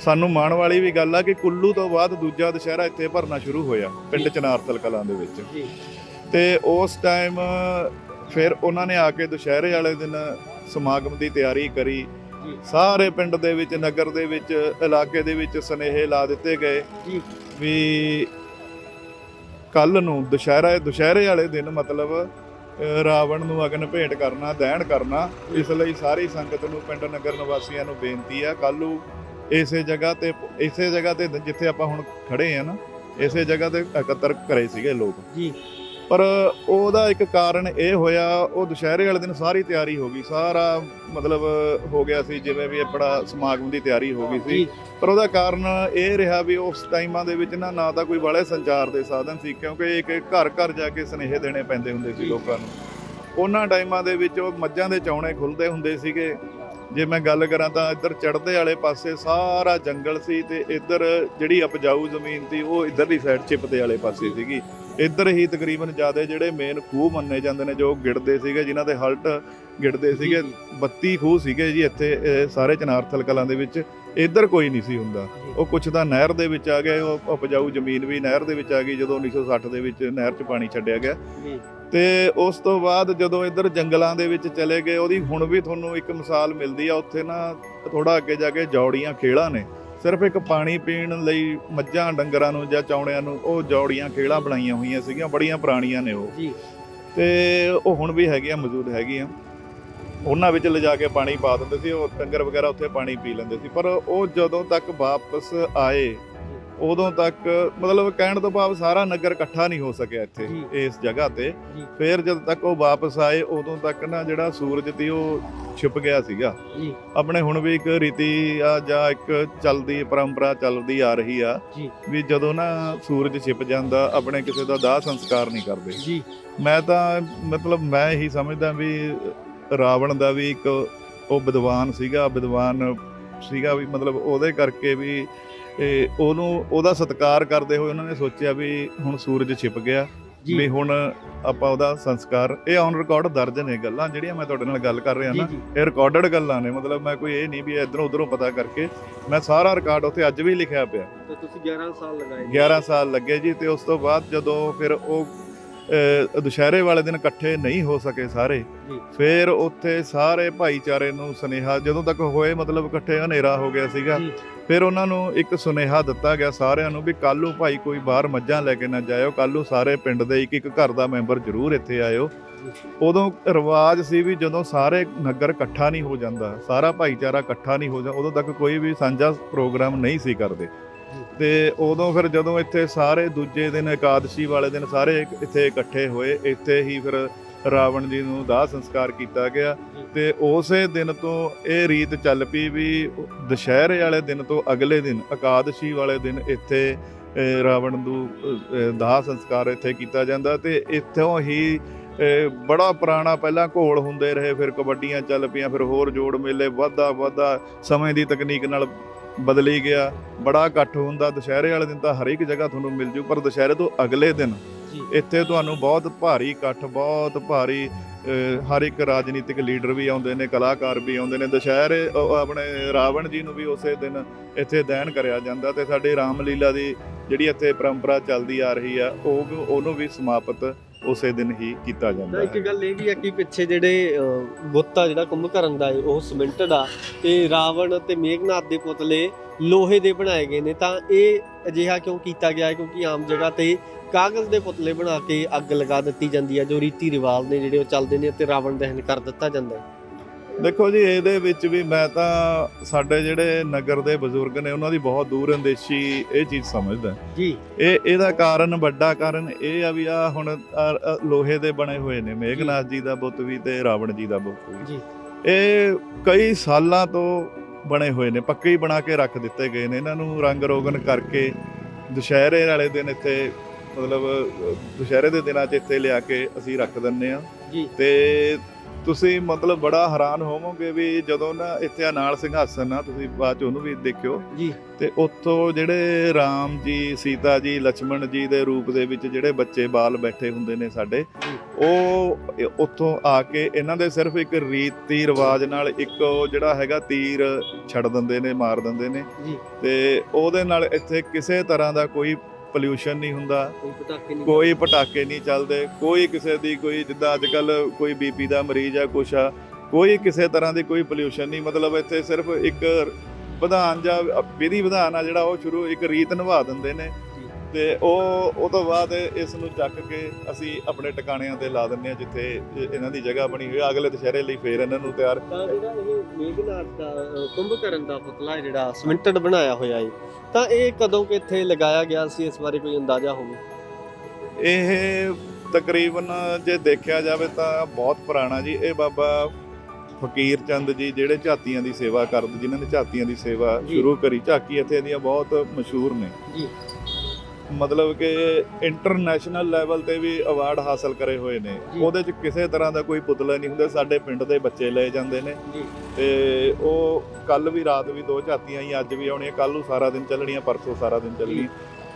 ਸਾਨੂੰ ਮਾਣ ਵਾਲੀ ਵੀ ਗੱਲ ਆ ਕਿ ਕੁੱਲੂ ਤੋਂ ਬਾਅਦ ਦੂਜਾ ਦੁਸ਼ਹਿਰਾ ਇੱਥੇ ਭਰਨਾ ਸ਼ੁਰੂ ਹੋਇਆ ਪਿੰਡ ਚਨਾਰਤਲ ਕਲਾਂ ਦੇ ਵਿੱਚ। ਤੇ ਉਸ ਟਾਈਮ ਫਿਰ ਉਹਨਾਂ ਨੇ ਆ ਕੇ ਦੁਸ਼ਹਿਰੇ ਵਾਲੇ ਦਿਨ ਸਮਾਗਮ ਦੀ ਤਿਆਰੀ ਕਰੀ। ਸਾਰੇ ਪਿੰਡ ਦੇ ਵਿੱਚ ਨਗਰ ਦੇ ਵਿੱਚ ਇਲਾਕੇ ਦੇ ਵਿੱਚ ਸਨੇਹੇ ਲਾ ਦਿੱਤੇ ਗਏ ਵੀ ਕੱਲ ਨੂੰ ਦੁਸ਼ਹਿਰਾ ਦੁਸ਼ਹਿਰੇ ਵਾਲੇ ਦਿਨ ਮਤਲਬ ਰਾਵਣ ਨੂੰ ਅਗਨ ਭੇਟ ਕਰਨਾ ਦਹਿਣ ਕਰਨਾ ਇਸ ਲਈ ਸਾਰੀ ਸੰਗਤ ਨੂੰ ਪਿੰਡ ਨਗਰ ਨਿਵਾਸੀਆਂ ਨੂੰ ਬੇਨਤੀ ਆ ਕੱਲ ਨੂੰ ਇਸੇ ਜਗ੍ਹਾ ਤੇ ਇਸੇ ਜਗ੍ਹਾ ਤੇ ਜਿੱਥੇ ਆਪਾਂ ਹੁਣ ਖੜੇ ਆ ਨਾ ਇਸੇ ਜਗ੍ਹਾ ਤੇ ਇਕੱਤਰ ਕਰੇ ਸੀਗੇ ਲੋਕ। ਜੀ। ਪਰ ਉਹਦਾ ਇੱਕ ਕਾਰਨ ਇਹ ਹੋਇਆ ਉਹ ਦੁਸ਼ਹਿਰੇ ਵਾਲੇ ਦਿਨ ਸਾਰੀ ਤਿਆਰੀ ਹੋ ਗਈ ਸਾਰਾ ਮਤਲਬ ਹੋ ਗਿਆ ਸੀ ਜਿਵੇਂ ਵੀ ਆਪਣਾ ਸਮਾਗਮ ਦੀ ਤਿਆਰੀ ਹੋ ਗਈ ਸੀ। ਪਰ ਉਹਦਾ ਕਾਰਨ ਇਹ ਰਿਹਾ ਵੀ ਉਸ ਟਾਈਮਾਂ ਦੇ ਵਿੱਚ ਨਾ ਨਾ ਤਾਂ ਕੋਈ ਵਾਲੇ ਸੰਚਾਰ ਦੇ ਸਾਧਨ ਸੀ ਕਿਉਂਕਿ ਇੱਕ ਘਰ ਘਰ ਜਾ ਕੇ ਸਨੇਹ ਦੇਣੇ ਪੈਂਦੇ ਹੁੰਦੇ ਸੀ। ਲੋਕਾਂ ਨੂੰ। ਉਹਨਾਂ ਟਾਈਮਾਂ ਦੇ ਵਿੱਚ ਉਹ ਮੱਝਾਂ ਦੇ ਚੌਣੇ ਖੁੱਲਦੇ ਹੁੰਦੇ ਸੀਗੇ। ਜੇ ਮੈਂ ਗੱਲ ਕਰਾਂ ਤਾਂ ਇੱਧਰ ਚੜ੍ਹਦੇ ਵਾਲੇ ਪਾਸੇ ਸਾਰਾ ਜੰਗਲ ਸੀ ਤੇ ਇੱਧਰ ਜਿਹੜੀ ਉਪਜਾਊ ਜ਼ਮੀਨ ਸੀ ਉਹ ਇੱਧਰਲੀ ਸਾਈਡ ਚਿਪਦੇ ਵਾਲੇ ਪਾਸੇ ਸੀਗੀ। ਇੱਧਰ ਹੀ ਤਕਰੀਬਨ ਜ਼ਿਆਦਾ ਜਿਹੜੇ ਮੇਨ ਖੂਹ ਮੰਨੇ ਜਾਂਦੇ ਨੇ ਜੋ ਗਿੜਦੇ ਸੀਗੇ ਜਿਨ੍ਹਾਂ ਦੇ ਹਲਟ ਗਿੜਦੇ ਸੀਗੇ 32 ਖੂਹ ਸੀਗੇ ਜੀ ਇੱਥੇ ਸਾਰੇ ਚਨਾਰਥਲ ਕਲਾਂ ਦੇ ਵਿੱਚ ਇੱਧਰ ਕੋਈ ਨਹੀਂ ਸੀ ਹੁੰਦਾ। ਉਹ ਕੁਛ ਤਾਂ ਨਹਿਰ ਦੇ ਵਿੱਚ ਆ ਗਏ ਉਹ ਉਪਜਾਊ ਜ਼ਮੀਨ ਵੀ ਨਹਿਰ ਦੇ ਵਿੱਚ ਆ ਗਈ ਜਦੋਂ 1960 ਦੇ ਵਿੱਚ ਨਹਿਰ 'ਚ ਪਾਣੀ ਛੱਡਿਆ ਗਿਆ। ਤੇ ਉਸ ਤੋਂ ਬਾਅਦ ਜਦੋਂ ਇੱਧਰ ਜੰਗਲਾਂ ਦੇ ਵਿੱਚ ਚਲੇ ਗਏ ਉਹਦੀ ਹੁਣ ਵੀ ਤੁਹਾਨੂੰ ਇੱਕ ਮਿਸਾਲ ਮਿਲਦੀ ਆ ਉੱਥੇ ਨਾ ਥੋੜਾ ਅੱਗੇ ਜਾ ਕੇ ਜੌੜੀਆਂ ਖੇਲਾਂ ਨੇ। ਸਿਰਫ ਇੱਕ ਪਾਣੀ ਪੀਣ ਲਈ ਮੱਝਾਂ ਡੰਗਰਾਂ ਨੂੰ ਜਾਂ ਚੌਣਿਆਂ ਨੂੰ ਉਹ ਜੌੜੀਆਂ ਖੇਲਾਂ ਬਣਾਈਆਂ ਹੋਈਆਂ ਸੀਗੀਆਂ ਬੜੀਆਂ ਪੁਰਾਣੀਆਂ ਨੇ ਉਹ। ਜੀ। ਤੇ ਉਹ ਹੁਣ ਵੀ ਹੈਗੀਆਂ ਮੌਜੂਦ ਹੈਗੀਆਂ। ਉਹਨਾਂ ਵਿੱਚ ਲਿਜਾ ਕੇ ਪਾਣੀ ਪਾ ਦਿੰਦੇ ਸੀ ਉਹ ਡੰਗਰ ਵਗੈਰਾ ਉੱਥੇ ਪਾਣੀ ਪੀ ਲੈਂਦੇ ਸੀ। ਪਰ ਉਹ ਜਦੋਂ ਤੱਕ ਵਾਪਸ ਆਏ ਉਦੋਂ ਤੱਕ ਮਤਲਬ ਕਹਿਣ ਤੋਂ ਭਾਵ ਸਾਰਾ ਨਗਰ ਇਕੱਠਾ ਨਹੀਂ ਹੋ ਸਕਿਆ ਇੱਥੇ। ਇਸ ਜਗ੍ਹਾ ਤੇ। ਫਿਰ ਜਦੋਂ ਤੱਕ ਉਹ ਵਾਪਸ ਆਏ ਉਦੋਂ ਤੱਕ ਨਾ ਜਿਹੜਾ ਸੂਰਜ ਸੀ ਉਹ ਛਿਪ ਗਿਆ ਸੀਗਾ। ਆਪਣੇ ਹੁਣ ਵੀ ਇੱਕ ਰੀਤੀ ਆ ਜਾਂ ਇੱਕ ਚੱਲਦੀ ਪਰੰਪਰਾ ਚੱਲਦੀ ਆ ਰਹੀ ਆ ਵੀ ਜਦੋਂ ਨਾ ਸੂਰਜ ਛਿਪ ਜਾਂਦਾ ਆਪਣੇ ਕਿਸੇ ਦਾ ਦਾਹ ਸੰਸਕਾਰ ਨਹੀਂ ਕਰਦੇ। ਜੀ। ਮੈਂ ਤਾਂ ਮਤਲਬ ਮੈਂ ਇਹੀ ਸਮਝਦਾ ਵੀ ਰਾਵਣ ਦਾ ਵੀ ਇੱਕ ਉਹ ਵਿਦਵਾਨ ਸੀਗਾ ਵਿਦਵਾਨ ਸੀਗਾ ਵੀ ਮਤਲਬ ਉਹਦੇ ਕਰਕੇ ਵੀ ਇਹ ਉਹਨੂੰ ਉਹਦਾ ਸਤਿਕਾਰ ਕਰਦੇ ਹੋਏ ਉਹਨਾਂ ਨੇ ਸੋਚਿਆ ਵੀ ਹੁਣ ਸੂਰਜ ਛਿਪ ਗਿਆ ਵੀ ਹੁਣ ਆਪਾਂ ਉਹਦਾ ਸੰਸਕਾਰ ਇਹ ਔਨ ਰਿਕਾਰਡ ਦਰਜ ਨੇ ਗੱਲਾਂ ਜਿਹੜੀਆਂ ਮੈਂ ਤੁਹਾਡੇ ਨਾਲ ਗੱਲ ਕਰ ਰਿਹਾ ਨਾ ਇਹ ਰਿਕਾਰਡਡ ਗੱਲਾਂ ਨੇ ਮਤਲਬ ਮੈਂ ਕੋਈ ਇਹ ਨਹੀਂ ਵੀ ਇਧਰੋਂ ਉਧਰੋਂ ਪਤਾ ਕਰਕੇ ਮੈਂ ਸਾਰਾ ਰਿਕਾਰਡ ਉੱਥੇ ਅੱਜ ਵੀ ਲਿਖਿਆ ਪਿਆ। ਤੇ ਤੁਸੀਂ 11 ਸਾਲ ਲਗਾਏ। 11 ਸਾਲ ਲੱਗੇ ਜੀ ਤੇ ਉਸ ਤੋਂ ਬਾਅਦ ਜਦੋਂ ਫਿਰ ਉਹ ਦੁਸ਼ਹਿਰੇ ਵਾਲੇ ਦਿਨ ਇਕੱਠੇ ਨਹੀਂ ਹੋ ਸਕੇ ਸਾਰੇ। ਫਿਰ ਉੱਥੇ ਸਾਰੇ ਭਾਈਚਾਰੇ ਨੂੰ ਸੁਨੇਹਾ ਜਦੋਂ ਤੱਕ ਹੋਏ ਮਤਲਬ ਇਕੱਠੇ ਹਨੇਰਾ ਹੋ ਗਿਆ ਸੀਗਾ ਫਿਰ ਉਹਨਾਂ ਨੂੰ ਇੱਕ ਸੁਨੇਹਾ ਦਿੱਤਾ ਗਿਆ ਸਾਰਿਆਂ ਨੂੰ ਵੀ ਕੱਲ੍ਹ ਨੂੰ ਭਾਈ ਕੋਈ ਬਾਹਰ ਮੱਝਾਂ ਲੈ ਕੇ ਨਾ ਜਾਇਓ ਕੱਲ੍ਹ ਨੂੰ ਸਾਰੇ ਪਿੰਡ ਦੇ ਇੱਕ ਇੱਕ ਘਰ ਦਾ ਮੈਂਬਰ ਜ਼ਰੂਰ ਇੱਥੇ ਆਇਓ। ਉਦੋਂ ਰਿਵਾਜ ਸੀ ਵੀ ਜਦੋਂ ਸਾਰੇ ਨਗਰ ਇਕੱਠਾ ਨਹੀਂ ਹੋ ਜਾਂਦਾ ਸਾਰਾ ਭਾਈਚਾਰਾ ਇਕੱਠਾ ਨਹੀਂ ਹੋ ਜਾਂਦਾ ਉਦੋਂ ਤੱਕ ਕੋਈ ਵੀ ਸਾਂਝਾ ਪ੍ਰੋਗਰਾਮ ਨਹੀਂ ਸੀ ਕਰਦੇ। ਤੇ ਉਦੋਂ ਫਿਰ ਜਦੋਂ ਇੱਥੇ ਸਾਰੇ ਦੂਜੇ ਦਿਨ, ਇਕਾਦਸ਼ੀ ਵਾਲੇ ਦਿਨ ਸਾਰੇ ਇੱਥੇ ਇਕੱਠੇ ਹੋਏ, ਇੱਥੇ ਹੀ ਫਿਰ ਰਾਵਣ ਜੀ ਨੂੰ ਦਾਹ ਸੰਸਕਾਰ ਕੀਤਾ ਗਿਆ ਤੇ ਉਸੇ ਦਿਨ ਤੋਂ ਇਹ ਰੀਤ ਚੱਲ ਪਈ ਵੀ ਦੁਸ਼ਹਿਰੇ ਵਾਲੇ ਦਿਨ ਤੋਂ ਅਗਲੇ ਦਿਨ, ਇਕਾਦਸ਼ੀ ਵਾਲੇ ਦਿਨ ਇੱਥੇ ਰਾਵਣ ਨੂੰ ਦਾਹ ਸੰਸਕਾਰ ਇੱਥੇ ਕੀਤਾ ਜਾਂਦਾ ਤੇ ਇੱਥੋਂ ਹੀ ਬੜਾ ਪੁਰਾਣਾ ਪਹਿਲਾਂ ਘੋਲ ਹੁੰਦੇ ਰਹੇ, ਫਿਰ ਕਬੱਡੀਆਂ ਚੱਲ ਪਈਆਂ, ਫਿਰ ਹੋਰ ਜੋੜ ਮੇਲੇ ਵਾਧਾ ਵਾਧਾ ਸਮੇਂ ਦੀ ਤਕਨੀਕ ਨਾਲ ਬਦਲੀ ਗਿਆ ਬੜਾ ਇਕੱਠ ਹੁੰਦਾ ਦੁਸ਼ਹਿਰੇ ਵਾਲੇ ਦਿਨ ਤਾਂ ਹਰ ਇੱਕ ਜਗ੍ਹਾ ਤੁਹਾਨੂੰ ਮਿਲ ਜੂ ਪਰ ਦੁਸ਼ਹਿਰੇ ਤੋਂ ਅਗਲੇ ਦਿਨ ਇੱਥੇ ਤੁਹਾਨੂੰ ਬਹੁਤ ਭਾਰੀ ਇਕੱਠ ਬਹੁਤ ਭਾਰੀ ਹਰ ਇੱਕ ਰਾਜਨੀਤਿਕ ਲੀਡਰ ਵੀ ਆਉਂਦੇ ਨੇ ਕਲਾਕਾਰ ਵੀ ਆਉਂਦੇ ਨੇ ਦੁਸ਼ਹਿਰੇ ਆਪਣੇ ਰਾਵਣ ਜੀ ਨੂੰ ਵੀ ਉਸੇ ਦਿਨ ਇੱਥੇ ਦਹਿਨ ਕਰਿਆ ਜਾਂਦਾ ਤੇ ਸਾਡੀ ਰਾਮਲੀਲਾ ਦੀ ਜਿਹੜੀ ਇੱਥੇ ਪਰੰਪਰਾ ਚੱਲਦੀ ਆ ਰਹੀ ਆ ਉਹ ਉਹਨੂੰ ਵੀ ਸਮਾਪਤ ਉਸੇ ਦਿਨ ਹੀ ਕੀਤਾ ਜਾਂਦਾ ਇੱਕ ਹੈ। ਗੱਲ ਇਹ ਵੀ ਆ ਕਿ ਪਿੱਛੇ ਜਿਹੜੇ ਬੁੱਤ ਆ ਜਿਹੜਾ ਕੁੰਭਕਰਨ ਦਾ ਹੈ ਉਹ ਸਿਮੈਂਟਡ ਆ ਤੇ ਰਾਵਣ ਤੇ ਮੇਘਨਾਥ ਦੇ ਪੁਤਲੇ ਲੋਹੇ ਦੇ ਬਣਾਏ ਗਏ ਨੇ। ਤਾਂ ਇਹ ਅਜਿਹਾ ਕਿਉਂ ਕੀਤਾ ਗਿਆ ਹੈ? ਕਿਉਂਕਿ ਆਮ ਜਗ੍ਹਾ ਤੇ ਕਾਗਜ਼ ਦੇ ਪੁਤਲੇ ਬਣਾ ਕੇ ਅੱਗ ਲਗਾ ਦਿੱਤੀ ਜਾਂਦੀ ਹੈ ਜੋ ਰੀਤੀ ਰਿਵਾਜ ਨੇ ਜਿਹੜੇ ਉਹ ਚੱਲਦੇ ਨੇ ਤੇ ਰਾਵਣ ਦਹਨ ਕਰ ਦਿੱਤਾ ਜਾਂਦਾ ਹੈ। ਦੇਖੋ ਜੀ ਇਹਦੇ ਵਿੱਚ ਵੀ ਮੈਂ ਤਾਂ ਸਾਡੇ ਜਿਹੜੇ ਨਗਰ ਦੇ ਬਜ਼ੁਰਗ ਨੇ ਉਹਨਾਂ ਦੀ ਬਹੁਤ ਦੂਰ ਅੰਦੇਸ਼ੀ ਇਹ ਚੀਜ਼ ਸਮਝਦਾ। ਜੀ। ਇਹ ਇਹਦਾ ਕਾਰਨ ਵੱਡਾ ਕਾਰਨ ਇਹ ਆ ਵੀ ਆ ਹੁਣ ਲੋਹੇ ਦੇ ਬਣੇ ਹੋਏ ਨੇ ਮੇਘਨਾਥ ਜੀ ਦਾ ਬੁੱਤ ਵੀ ਤੇ ਰਾਵਣ ਜੀ ਦਾ ਬੁੱਤ ਵੀ। ਜੀ। ਇਹ ਕਈ ਸਾਲਾਂ ਤੋਂ ਬਣੇ ਹੋਏ ਨੇ ਪੱਕੇ ਹੀ ਬਣਾ ਕੇ ਰੱਖ ਦਿੱਤੇ ਗਏ ਨੇ। ਇਹਨਾਂ ਨੂੰ ਰੰਗ ਰੋਗਨ ਕਰਕੇ ਦੁਸ਼ਹਿਰੇ ਵਾਲੇ ਦਿਨ ਇੱਥੇ ਮਤਲਬ ਦੁਸ਼ਹਿਰੇ ਦੇ ਦਿਨਾਂ 'ਚ ਇੱਥੇ ਲਿਆ ਕੇ ਅਸੀਂ ਰੱਖ ਦਿੰਨੇ ਆ ਜੀ। ਤੇ ਤੁਸੀਂ ਮਤਲਬ ਬੜਾ ਹੈਰਾਨ ਹੋਵੋਗੇ ਵੀ ਜਦੋਂ ਨਾ ਇੱਥੇ ਆ ਨਾਲ ਸਿੰਘਾਸਨ ਆ ਤੁਸੀਂ ਬਾਅਦ ਚ ਉਹਨੂੰ ਵੀ ਦੇਖਿਓ। ਜੀ। ਤੇ ਉੱਥੋਂ ਜਿਹੜੇ ਰਾਮ ਜੀ ਸੀਤਾ ਜੀ ਲక్ష్మణ ਜੀ ਦੇ ਰੂਪ ਦੇ ਵਿੱਚ ਜਿਹੜੇ ਬੱਚੇ ਬਾਲ ਬੈਠੇ ਹੁੰਦੇ ਨੇ ਸਾਡੇ ਉਹ ਉੱਥੋਂ ਆ ਕੇ ਇਹਨਾਂ ਦੇ ਸਿਰਫ ਇੱਕ ਰੀਤੀ ਰਿਵਾਜ ਨਾਲ ਇੱਕ ਜਿਹੜਾ ਹੈਗਾ ਤੀਰ ਛੱਡ ਦਿੰਦੇ ਨੇ ਮਾਰ ਦਿੰਦੇ ਨੇ। ਤੇ ਉਹਦੇ ਨਾਲ ਇੱਥੇ ਕਿਸੇ ਤਰ੍ਹਾਂ ਦਾ ਕੋਈ ਪੋਲਿਊਸ਼ਨ ਨਹੀਂ ਹੁੰਦਾ। ਕੋਈ ਪਟਾਕੇ ਨਹੀਂ ਚੱਲਦੇ। ਕੋਈ ਕਿਸੇ ਦੀ ਕੋਈ ਜਿੱਦਾਂ ਅੱਜ ਕੱਲ ਕੋਈ ਬੀਪੀ ਦਾ ਮਰੀਜ਼ ਆ ਕੁਛ ਆ ਕੋਈ ਕਿਸੇ ਤਰ੍ਹਾਂ ਦੀ ਕੋਈ ਪੋਲਿਊਸ਼ਨ ਨਹੀਂ। ਮਤਲਬ ਇੱਥੇ ਸਿਰਫ ਇੱਕ ਵਿਧਾਨ ਜਾਂ ਵਿਧੀ ਵਿਧਾਨ ਆ ਜਿਹੜਾ ਉਹ ਸ਼ੁਰੂ ਇੱਕ ਰੀਤ ਨਿਭਾ ਦਿੰਦੇ ਨੇ। ਤੇ ਉਹ ਉਹ ਤੋਂ ਬਾਅਦ ਇਸ ਨੂੰ ਚੱਕ ਕੇ ਅਸੀਂ ਆਪਣੇ ਟਿਕਾਣਿਆਂ ਤੇ ਲਾ ਦਿੰਦੇ ਆ ਜਿੱਥੇ ਇਹ- ਇਹਨਾਂ ਦੀ ਜਗ੍ਹਾ ਬਣੀ ਹੋਈ ਅਗਲੇ ਦੁਸ਼ਹਿਰੇ ਲਈ ਫੇਰ ਇਹਨਾਂ ਨੂੰ ਤਿਆਰ ਤਾਂ ਜਿਹੜਾ ਇਹ ਮੇਘਨਾਥ ਦਾ ਕੁੰਭਕਰਨ ਦਾ ਪੁਤਲਾ ਜਿਹੜਾ ਸਿਮੈਂਟਡ ਬਣਾਇਆ ਹੋਇਆ ਹੈ ਤਾਂ ਇਹ ਕਦੋਂ ਕਿੱਥੇ ਲਗਾਇਆ ਗਿਆ ਸੀ? ਇਸ ਬਾਰੇ ਕੋਈ ਅੰਦਾਜ਼ਾ ਹੋਵੇ। ਇਹ ਤਕਰੀਬਨ ਜੇ ਦੇਖਿਆ ਜਾਵੇ ਤਾਂ ਬਹੁਤ ਪੁਰਾਣਾ ਜੀ। ਇਹ ਬਾਬਾ ਫਕੀਰ ਚੰਦ ਜੀ ਜਿਹੜੇ ਝਾਤੀਆਂ ਦੀ ਸੇਵਾ ਕਰਦੇ ਜਿਨ੍ਹਾਂ ਨੇ ਝਾਤੀਆਂ ਦੀ ਸੇਵਾ। ਸ਼ੁਰੂ ਕਰੀ ਝਾਕੀ ਇੱਥੇ ਦੀਆਂ ਬਹੁਤ ਮਸ਼ਹੂਰ ਨੇ। ਜੀ। ਮਤਲਬ ਕਿ ਇੰਟਰਨੈਸ਼ਨਲ ਲੈਵਲ ਤੇ ਵੀ ਅਵਾਰਡ ਹਾਸਲ ਕਰੇ ਹੋਏ ਨੇ। ਉਹਦੇ ਚ ਕਿਸੇ ਤਰ੍ਹਾਂ ਦਾ ਕੋਈ ਪੁਤਲਾ ਨਹੀਂ ਹੁੰਦਾ ਸਾਡੇ ਪਿੰਡ ਦੇ ਬੱਚੇ ਲਏ ਜਾਂਦੇ ਨੇ ਤੇ ਉਹ ਕੱਲ ਵੀ ਰਾਤ ਵੀ ਦੋ ਝਾਤੀਆਂ ਹੀ ਅੱਜ ਵੀ ਆਉਣੀਆਂ ਕੱਲ ਨੂੰ ਸਾਰਾ ਦਿਨ ਚੱਲਣੀਆਂ ਪਰਸੋਂ ਸਾਰਾ ਦਿਨ ਚੱਲਣੀ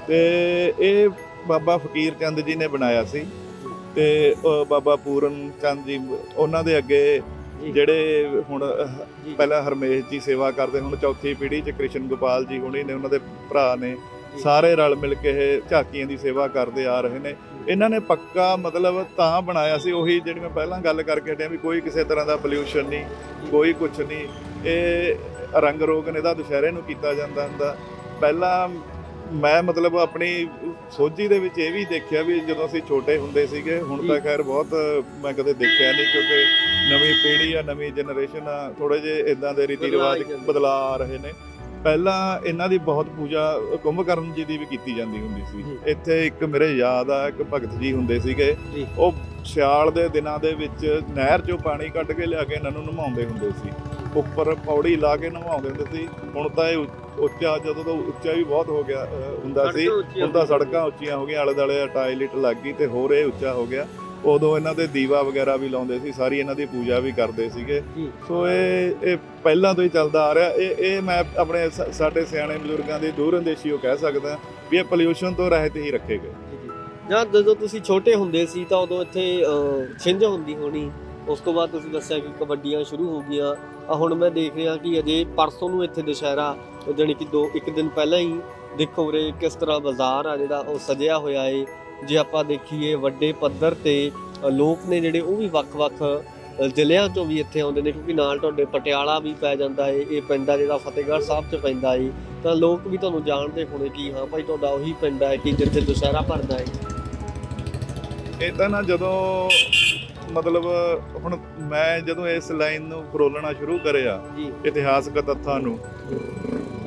ਤੇ ਇਹ ਬਾਬਾ ਫਕੀਰ ਚੰਦ ਜੀ ਨੇ ਬਣਾਇਆ ਸੀ ਤੇ ਬਾਬਾ ਪੂਰਨ ਚੰਦ ਜੀ ਉਹਨਾਂ ਦੇ ਅੱਗੇ। ਜਿਹੜੇ ਹੁਣ। ਪਹਿਲਾਂ ਹਰਮੇਸ਼ ਜੀ ਸੇਵਾ ਕਰਦੇ ਹੁਣ ਚੌਥੀ ਪੀੜ੍ਹੀ ਚ ਕ੍ਰਿਸ਼ਨ ਗੋਪਾਲ ਜੀ ਹੁਣੀ ਨੇ ਉਹਨਾਂ ਦੇ ਭਰਾ ਨੇ। ਸਾਰੇ ਰਲ ਮਿਲ ਕੇ ਇਹ ਝਾਕੀਆਂ ਦੀ ਸੇਵਾ ਕਰਦੇ ਆ ਰਹੇ ਨੇ ਇਹਨਾਂ ਨੇ ਪੱਕਾ ਮਤਲਬ ਤਾਂ ਬਣਾਇਆ ਸੀ ਉਹੀ ਜਿਹੜੀ ਮੈਂ ਪਹਿਲਾਂ ਗੱਲ ਕਰਕੇ ਹਟਿਆ ਵੀ ਕੋਈ ਕਿਸੇ ਤਰ੍ਹਾਂ ਦਾ ਪੋਲਿਊਸ਼ਨ ਨਹੀਂ ਕੋਈ ਕੁਝ ਨਹੀਂ ਇਹ ਰੰਗ ਰੋਗਨ ਇਹਦਾ ਦੁਸ਼ਹਿਰੇ ਨੂੰ ਕੀਤਾ ਜਾਂਦਾ ਹੁੰਦਾ ਪਹਿਲਾਂ ਮੈਂ ਮਤਲਬ ਆਪਣੀ ਸੋਝੀ ਦੇ ਵਿੱਚ ਇਹ ਵੀ ਦੇਖਿਆ ਵੀ ਜਦੋਂ ਅਸੀਂ ਛੋਟੇ ਹੁੰਦੇ ਸੀਗੇ ਹੁਣ ਤਾਂ ਜੀ। ਖੈਰ ਬਹੁਤ ਮੈਂ ਕਦੇ ਦੇਖਿਆ ਨਹੀਂ ਕਿਉਂਕਿ ਨਵੀਂ ਪੀੜ੍ਹੀ ਆ ਨਵੀਂ ਜਨਰੇਸ਼ਨ ਆ ਥੋੜੇ ਜਿਹੇ ਇਦਾਂ ਦੇ ਰੀਤੀ ਰਿਵਾਜ। ਬਦਲਾ ਆ ਰਹੇ ਨੇ ਪਹਿਲਾਂ ਇਹਨਾਂ ਦੀ ਬਹੁਤ ਪੂਜਾ ਕੁੰਭਕਰਨ ਜੀ ਦੀ ਵੀ ਕੀਤੀ ਜਾਂਦੀ ਹੁੰਦੀ ਸੀ। ਇੱਥੇ ਇੱਕ ਮੇਰੇ ਯਾਦ ਆ ਇੱਕ ਭਗਤ ਜੀ ਹੁੰਦੇ ਸੀਗੇ। ਉਹ ਸਿਆਲ ਦੇ ਦਿਨਾਂ ਦੇ ਵਿੱਚ ਨਹਿਰ ਚੋਂ ਪਾਣੀ ਕੱਢ ਕੇ ਲਿਆ ਕੇ ਇਹਨਾਂ ਨੂੰ ਨਵਾਉਂਦੇ ਹੁੰਦੇ ਸੀ ਉੱਪਰ ਪੌੜੀ ਲਾ ਕੇ ਨਵਾਉਂਦੇ ਹੁੰਦੇ ਸੀ ਹੁਣ ਤਾਂ ਇਹ ਉੱਚਾ ਜਦੋਂ ਤੋਂ ਉੱਚਾ ਵੀ ਬਹੁਤ ਹੋ ਗਿਆ ਹੁੰਦਾ ਸੀ ਹੁਣ ਤਾਂ। ਸੜਕਾਂ ਉੱਚੀਆਂ ਹੋ ਗਈਆਂ ਆਲੇ ਦੁਆਲੇ ਟਾਇਲਟ ਲੱਗ ਗਈ ਤੇ ਹੋਰ ਇਹ ਉੱਚਾ ਹੋ ਗਿਆ ਉਦੋਂ ਇਹਨਾਂ ਦੇ ਦੀਵਾ ਵਗੈਰਾ ਵੀ ਲਾਉਂਦੇ ਸੀ ਸਾਰੀ ਇਹਨਾਂ ਦੀ ਪੂਜਾ ਵੀ ਕਰਦੇ ਸੀਗੇ। ਸੋ ਇਹ ਇਹ ਪਹਿਲਾਂ ਤੋਂ ਹੀ ਚੱਲਦਾ ਆ ਰਿਹਾ। ਇਹ ਇਹ ਮੈਂ ਆਪਣੇ ਸਾਡੇ ਸਿਆਣੇ ਬਜ਼ੁਰਗਾਂ ਦੀ ਦੂਰ ਅੰਦੇਸ਼ੀਓ ਕਹਿ ਸਕਦਾ ਵੀ ਇਹ ਪੋਲਿਊਸ਼ਨ ਤੋਂ ਰਹਿਤ ਹੀ ਰੱਖੇ ਗਏ। ਜੀ, ਜਦੋਂ ਤੁਸੀਂ ਛੋਟੇ ਹੁੰਦੇ ਸੀ ਤਾਂ ਉਦੋਂ ਇੱਥੇ ਛਿੰਝ ਹੁੰਦੀ ਹੋਣੀ। ਉਸ ਤੋਂ ਬਾਅਦ ਤੁਸੀਂ ਦੱਸਿਆ ਕਿ ਕਬੱਡੀਆਂ ਸ਼ੁਰੂ ਹੋ ਗਈਆਂ। ਆ ਹੁਣ ਮੈਂ ਦੇਖ ਰਿਹਾ ਕਿ ਅਜੇ ਪਰਸੋਂ ਨੂੰ ਇੱਥੇ ਦੁਸ਼ਹਿਰਾ ਜਾਣੀ ਕਿ ਦੋ ਇੱਕ ਦਿਨ ਪਹਿਲਾਂ ਹੀ ਦੇਖੋ ਉਰੇ ਕਿਸ ਤਰ੍ਹਾਂ ਬਾਜ਼ਾਰ ਆ ਜਿਹੜਾ ਉਹ ਸਜਿਆ ਹੋਇਆ ਏ। ਜੇ ਆਪਾਂ ਦੇਖੀਏ ਵੱਡੇ ਪੱਧਰ ਤੇ ਲੋਕ ਨੇ ਜਿਹੜੇ ਉਹ ਵੀ ਵੱਖ-ਵੱਖ ਜ਼ਿਲ੍ਹਿਆਂ ਤੋਂ ਵੀ ਇੱਥੇ ਆਉਂਦੇ ਨੇ ਕਿਉਂਕਿ ਨਾਲ ਤੁਹਾਡੇ ਪਟਿਆਲਾ ਵੀ ਪੈ ਜਾਂਦਾ ਏ ਇਹ ਪਿੰਡ ਆ ਜਿਹੜਾ ਫਤਿਹਗੜ੍ਹ ਸਾਹਿਬ 'ਚ ਪੈਂਦਾ ਏ। ਤਾਂ ਲੋਕ ਵੀ ਤੁਹਾਨੂੰ ਜਾਣਦੇ ਹੋਣੇ ਕਿ ਹਾਂ ਭਾਈ ਤੁਹਾਡਾ ਉਹੀ ਪਿੰਡ ਹੈ ਕਿ ਜਿੱਥੇ ਦੁਸ਼ਹਿਰਾ ਭਰਦਾ ਏ। ਇਹ ਤਾਂ ਨਾ ਜਦੋਂ ਮਤਲਬ ਹੁਣ ਮੈਂ ਜਦੋਂ ਇਸ ਲਾਈਨ ਨੂੰ ਫਰੋਲਣਾ ਸ਼ੁਰੂ ਕਰਿਆ ਇਤਿਹਾਸਕ ਤੱਥਾਂ ਨੂੰ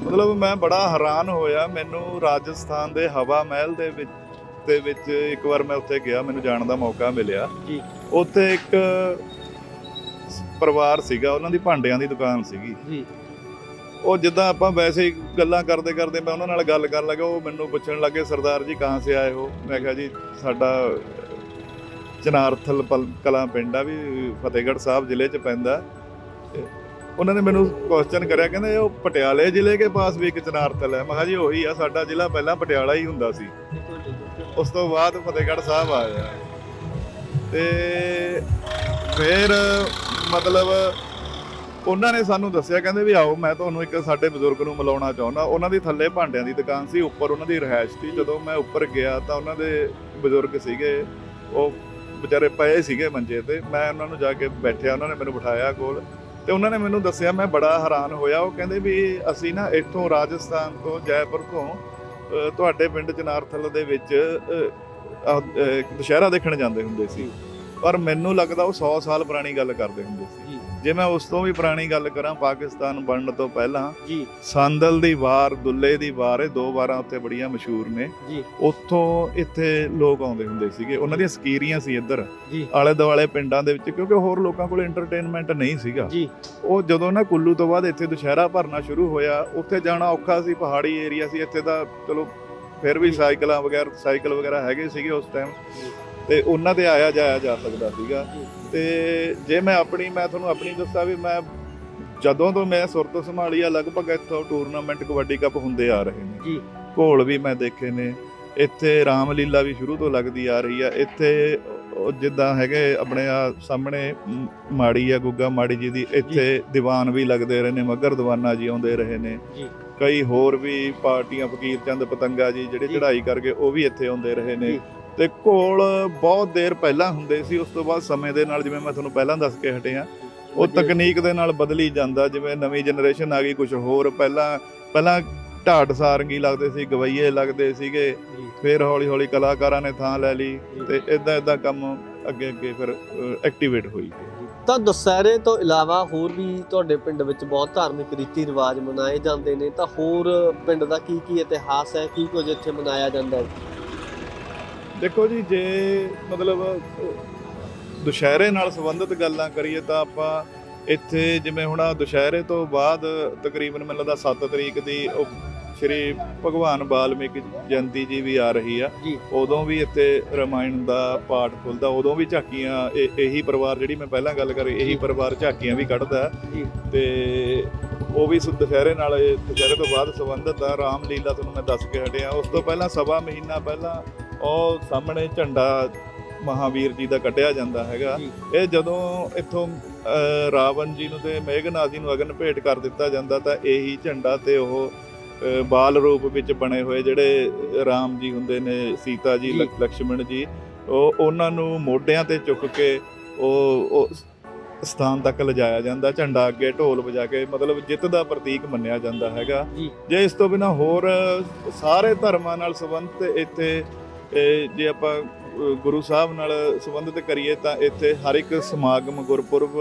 ਮਤਲਬ ਮੈਂ ਬੜਾ ਹੈਰਾਨ ਹੋਇਆ। ਮੈਨੂੰ ਰਾਜਸਥਾਨ ਦੇ ਹਵਾ ਮਹਿਲ ਦੇ ਵਿੱਚ ਦੇ ਵਿੱਚ ਇੱਕ ਵਾਰ ਮੈਂ ਉੱਥੇ ਗਿਆ ਮੈਨੂੰ ਜਾਣ ਦਾ ਮੌਕਾ ਮਿਲਿਆ। ਜੀ। ਉੱਥੇ ਇੱਕ ਪਰਿਵਾਰ ਸੀਗਾ ਉਹਨਾਂ ਦੀ ਭਾਂਡਿਆਂ ਦੀ ਦੁਕਾਨ ਸੀਗੀ। ਜੀ। ਉਹ ਜਿੱਦਾਂ ਆਪਾਂ ਵੈਸੇ ਹੀ ਗੱਲਾਂ ਕਰਦੇ ਕਰਦੇ ਮੈਂ ਉਹਨਾਂ ਨਾਲ ਗੱਲ ਕਰਨ ਲੱਗਾ ਉਹ ਮੈਨੂੰ ਪੁੱਛਣ ਲੱਗੇ ਸਰਦਾਰ ਜੀ ਕਹਾਂ ਸੇ ਆਏ ਹੋ? ਮੈਂ ਕਿਹਾ ਜੀ ਸਾਡਾ ਚਨਾਰਥਲ ਕਲਾਂ ਪਿੰਡ ਆ ਵੀ ਫਤਿਹਗੜ੍ਹ ਸਾਹਿਬ ਜ਼ਿਲ੍ਹੇ 'ਚ ਪੈਂਦਾ। ਉਹਨਾਂ ਨੇ ਮੈਨੂੰ ਕੁਐਸਚਨ ਕਰਿਆ, ਕਹਿੰਦੇ ਉਹ ਪਟਿਆਲੇ ਜ਼ਿਲ੍ਹੇ ਕੇ ਪਾਸ ਵੀ ਇੱਕ ਚਨਾਰਥਲ ਹੈ। ਮੈਂ ਕਿਹਾ ਜੀ ਉਹੀ ਆ, ਸਾਡਾ ਜ਼ਿਲ੍ਹਾ ਪਹਿਲਾਂ ਪਟਿਆਲਾ ਹੀ ਹੁੰਦਾ ਸੀ। ਉਸ ਤੋਂ ਬਾਅਦ ਫਤਿਹਗੜ੍ਹ ਸਾਹਿਬ ਆ ਗਿਆ। ਤੇ ਫਿਰ ਮਤਲਬ ਉਹਨਾਂ ਨੇ ਸਾਨੂੰ ਦੱਸਿਆ, ਕਹਿੰਦੇ ਵੀ ਆਓ, ਮੈਂ ਤੁਹਾਨੂੰ ਇੱਕ ਸਾਡੇ ਬਜ਼ੁਰਗ ਨੂੰ ਮਿਲਾਉਣਾ ਚਾਹੁੰਦਾ। ਉਹਨਾਂ ਦੀ ਥੱਲੇ ਭਾਂਡਿਆਂ ਦੀ ਦੁਕਾਨ ਸੀ, ਉੱਪਰ ਉਹਨਾਂ ਦੀ ਰਿਹਾਇਸ਼ ਸੀ। ਜਦੋਂ ਮੈਂ ਉੱਪਰ ਗਿਆ ਤਾਂ ਉਹਨਾਂ ਦੇ ਬਜ਼ੁਰਗ ਸੀਗੇ, ਉਹ ਵਿਚਾਰੇ ਪਏ ਸੀਗੇ ਮੰਜੇ ਤੇ। ਮੈਂ ਉਹਨਾਂ ਨੂੰ ਜਾ ਕੇ ਬੈਠਿਆ, ਉਹਨਾਂ ਨੇ ਮੈਨੂੰ ਬਿਠਾਇਆ ਕੋਲ। ਤੇ ਉਹਨਾਂ ਨੇ ਮੈਨੂੰ ਦੱਸਿਆ, ਮੈਂ ਬੜਾ ਹੈਰਾਨ ਹੋਇਆ। ਉਹ ਕਹਿੰਦੇ ਵੀ ਅਸੀਂ ਨਾ ਇੱਥੋਂ ਰਾਜਸਥਾਨ ਤੋਂ ਜੈਪੁਰ ਤੋਂ ਤੁਹਾਡੇ ਪਿੰਡ ਚਨਾਰਥਲ ਦੇ ਵਿੱਚ ਦੁਸ਼ਹਿਰਾ ਦੇਖਣ ਜਾਂਦੇ ਹੁੰਦੇ ਸੀ। ਪਰ ਮੈਨੂੰ ਲੱਗਦਾ ਉਹ 100 ਸਾਲ ਪੁਰਾਣੀ ਗੱਲ ਕਰਦੇ ਹੁੰਦੇ ਸੀ। ਜੀ ਮੈਂ ਉਸ ਤੋਂ ਵੀ ਪੁਰਾਣੀ ਗੱਲ ਕਰਾਂ ਪਾਕਿਸਤਾਨ ਬਣਨ ਤੋਂ ਪਹਿਲਾਂ ਜੀ। ਸੰਦਲ ਦੀ ਵਾਰ ਦੁੱਲੇ ਦੀ ਵਾਰ ਇਹ ਦੋ ਵਾਰਾਂ ਉੱਥੇ ਬੜੀਆਂ ਮਸ਼ਹੂਰ ਨੇ। ਜੀ। ਉੱਥੋਂ ਇੱਥੇ ਲੋਕ ਆਉਂਦੇ ਹੁੰਦੇ ਸੀਗੇ। ਉਹਨਾਂ ਦੀਆਂ ਸਕੀਰੀਆਂ ਸੀ ਇੱਧਰ। ਆਲੇ ਦੁਆਲੇ ਪਿੰਡਾਂ ਦੇ ਵਿੱਚ ਕਿਉਂਕਿ ਹੋਰ ਲੋਕਾਂ ਕੋਲ ਐਂਟਰਟੇਨਮੈਂਟ ਨਹੀਂ ਸੀਗਾ। ਜੀ। ਉਹ ਜਦੋਂ ਨਾ ਕੁੱਲੂ ਤੋਂ ਬਾਅਦ ਇੱਥੇ ਦੁਸ਼ਹਿਰਾ ਭਰਨਾ ਸ਼ੁਰੂ ਹੋਇਆ ਉੱਥੇ ਜਾਣਾ ਔਖਾ ਸੀ ਪਹਾੜੀ ਏਰੀਆ ਸੀ। ਇੱਥੇ ਤਾਂ ਚਲੋ ਫਿਰ ਵੀ ਸਾਈਕਲਾਂ ਵਗੈਰਾ ਸਾਈਕਲ ਵਗੈਰਾ ਹੈਗੇ ਸੀਗੇ ਉਸ ਟਾਈਮ। ਤੇ ਉਹਨਾਂ ਤੇ ਆਇਆ ਜਾਇਆ ਜਾ ਸਕਦਾ ਸੀਗਾ। ਤੇ ਜੇ ਮੈਂ ਆਪਣੀ ਮੈਂ ਤੁਹਾਨੂੰ ਆਪਣੀ ਦੱਸਾਂ ਵੀ ਮੈਂ ਜਦੋਂ ਤੋਂ ਮੈਂ ਸੁਰਤ ਸੰਭਾਲੀ ਆ ਲਗਭਗ ਇੱਥੋਂ ਟੂਰਨਾਮੈਂਟ ਕਬੱਡੀ ਕੱਪ ਹੁੰਦੇ ਆ ਰਹੇ ਨੇ। ਜੀ। ਘੋਲ ਵੀ ਮੈਂ ਦੇਖੇ ਨੇ। ਇੱਥੇ ਰਾਮਲੀਲਾ ਵੀ ਸ਼ੁਰੂ ਤੋਂ ਲੱਗਦੀ ਆ ਰਹੀ ਆ। ਇੱਥੇ ਜਿੱਦਾਂ ਹੈਗੇ ਆਪਣੇ ਆ ਸਾਹਮਣੇ ਮਾੜੀ ਆ ਗੁੱਗਾ ਮਾੜੀ ਜੀ ਦੀ। ਇੱਥੇ ਦੀਵਾਨ ਵੀ ਲੱਗਦੇ ਰਹੇ ਨੇ ਮਗਰ ਦੀਵਾਨਾ ਜੀ ਆਉਂਦੇ ਰਹੇ ਨੇ। ਜੀ। ਕਈ ਹੋਰ ਵੀ ਪਾਰਟੀਆਂ ਫਕੀਰ ਚੰਦ ਪਤੰਗਾ ਜੀ ਜਿਹੜੇ। ਚੜ੍ਹਾਈ ਕਰਕੇ ਉਹ ਵੀ ਇੱਥੇ ਆਉਂਦੇ ਰਹੇ ਨੇ। ਤੇ ਘੋਲ ਬਹੁਤ ਦੇਰ ਪਹਿਲਾਂ ਹੁੰਦੇ ਸੀ ਉਸ ਤੋਂ ਬਾਅਦ ਸਮੇਂ ਦੇ ਨਾਲ ਜਿਵੇਂ ਮੈਂ ਤੁਹਾਨੂੰ ਪਹਿਲਾਂ ਦੱਸ ਕੇ ਹਟਿਆ ਉਹ ਤਕਨੀਕ ਦੇ ਨਾਲ ਬਦਲੀ ਜਾਂਦਾ ਜਿਵੇਂ ਨਵੀਂ ਜਨਰੇਸ਼ਨ ਆ ਗਈ ਕੁਝ ਹੋਰ ਪਹਿਲਾਂ ਪਹਿਲਾਂ ਢਾਡ ਸਾਰੰਗੀ ਲੱਗਦੇ ਸੀ ਗਵਈਏ ਲੱਗਦੇ ਸੀਗੇ ਫਿਰ ਹੌਲੀ ਹੌਲੀ ਕਲਾਕਾਰਾਂ ਨੇ ਥਾਂ ਲੈ ਲਈ। ਤੇ ਇਦਾਂ ਇਦਾਂ ਕੰਮ ਅੱਗੇ ਅੱਗੇ ਫਿਰ ਐਕਟੀਵੇਟ ਹੋਈ। ਤਾਂ ਦੁਸਹਿਰੇ ਤੋਂ ਇਲਾਵਾ ਹੋਰ ਵੀ ਤੁਹਾਡੇ ਪਿੰਡ ਵਿੱਚ ਬਹੁਤ ਧਾਰਮਿਕ ਰੀਤੀ ਰਿਵਾਜ ਮਨਾਏ ਜਾਂਦੇ ਨੇ ਤਾਂ ਹੋਰ ਪਿੰਡ ਦਾ ਕੀ ਕੀ ਇਤਿਹਾਸ ਹੈ ਕੀ ਕੁਝ ਇੱਥੇ ਮਨਾਇਆ ਜਾਂਦਾ ਹੈ? ਦੇਖੋ ਜੀ ਜੇ ਮਤਲਬ ਦੁਸ਼ਹਿਰੇ ਨਾਲ ਸੰਬੰਧਿਤ ਗੱਲਾਂ ਕਰੀਏ ਤਾਂ ਆਪਾਂ ਇੱਥੇ ਜਿਵੇਂ ਹੁਣ ਆਹ ਦੁਸ਼ਹਿਰੇ ਤੋਂ ਬਾਅਦ ਤਕਰੀਬਨ ਮੈਨੂੰ ਲੱਗਦਾ 7 ਤਰੀਕ ਦੀ ਉਹ ਸ਼੍ਰੀ ਭਗਵਾਨ ਵਾਲਮੀਕ ਜਯੰਤੀ ਜੀ ਵੀ ਆ ਰਹੀ ਆ। ਉਦੋਂ ਵੀ ਇੱਥੇ ਰਾਮਾਇਣ ਦਾ ਪਾਠ ਖੁੱਲਦਾ ਉਦੋਂ ਵੀ ਝਾਕੀਆਂ ਇਹ- ਇਹੀ ਪਰਿਵਾਰ ਜਿਹੜੀ ਮੈਂ ਪਹਿਲਾਂ ਗੱਲ ਕਰੀ ਇਹੀ। ਪਰਿਵਾਰ ਝਾਕੀਆਂ ਵੀ ਕੱਢਦਾ। ਤੇ ਉਹ ਵੀ ਦੁਸਹਿਰੇ ਨਾਲ ਇਹ ਦੁਸਹਿਰੇ ਤੋਂ ਬਾਅਦ ਸੰਬੰਧਿਤ ਆ ਰਾਮ ਲੀਲਾ ਤੁਹਾਨੂੰ ਮੈਂ ਦੱਸ ਕੇ ਹਟਿਆ ਉਸ ਤੋਂ ਪਹਿਲਾਂ ਸਵਾ ਮਹੀਨਾ ਪਹਿਲਾਂ ਉਹ ਸਾਹਮਣੇ ਝੰਡਾ ਮਹਾਵੀਰ ਜੀ ਦਾ ਕੱਢਿਆ ਜਾਂਦਾ ਹੈਗਾ। ਇਹ ਜਦੋਂ ਇੱਥੋਂ ਰਾਵਣ ਜੀ ਨੂੰ ਤੇ ਮੇਘਨਾਥ ਜੀ ਨੂੰ ਅਗਨ ਭੇਟ ਕਰ ਦਿੱਤਾ ਜਾਂਦਾ ਤਾਂ ਇਹੀ ਝੰਡਾ ਤੇ ਉਹ ਬਾਲ ਰੂਪ ਵਿੱਚ ਬਣੇ ਹੋਏ ਜਿਹੜੇ ਰਾਮ ਜੀ ਹੁੰਦੇ ਨੇ ਸੀਤਾ ਜੀ ਲਕਸ਼ਮਣ ਜੀ ਉਹ ਉਹਨਾਂ ਨੂੰ ਮੋਢਿਆਂ ਤੇ ਚੁੱਕ ਕੇ ਉਹ ਸਥਾਨ ਤੱਕ ਲਿਜਾਇਆ ਜਾਂਦਾ ਝੰਡਾ ਅੱਗੇ ਢੋਲ ਵਜਾ ਕੇ ਮਤਲਬ ਜਿੱਤ ਦਾ ਪ੍ਰਤੀਕ ਮੰਨਿਆ ਜਾਂਦਾ ਹੈਗਾ ਜੀ। ਜੇ ਇਸ ਤੋਂ ਬਿਨਾ ਹੋਰ ਸਾਰੇ ਧਰਮਾਂ ਨਾਲ ਸੰਬੰਧਿਤ ਇੱਥੇ ਇਹ ਜੇ ਆਪਾਂ ਗੁਰੂ ਸਾਹਿਬ ਨਾਲ ਸੰਬੰਧਿਤ ਕਰੀਏ ਤਾਂ ਇੱਥੇ ਹਰ ਇੱਕ ਸਮਾਗਮ ਗੁਰਪੁਰਬ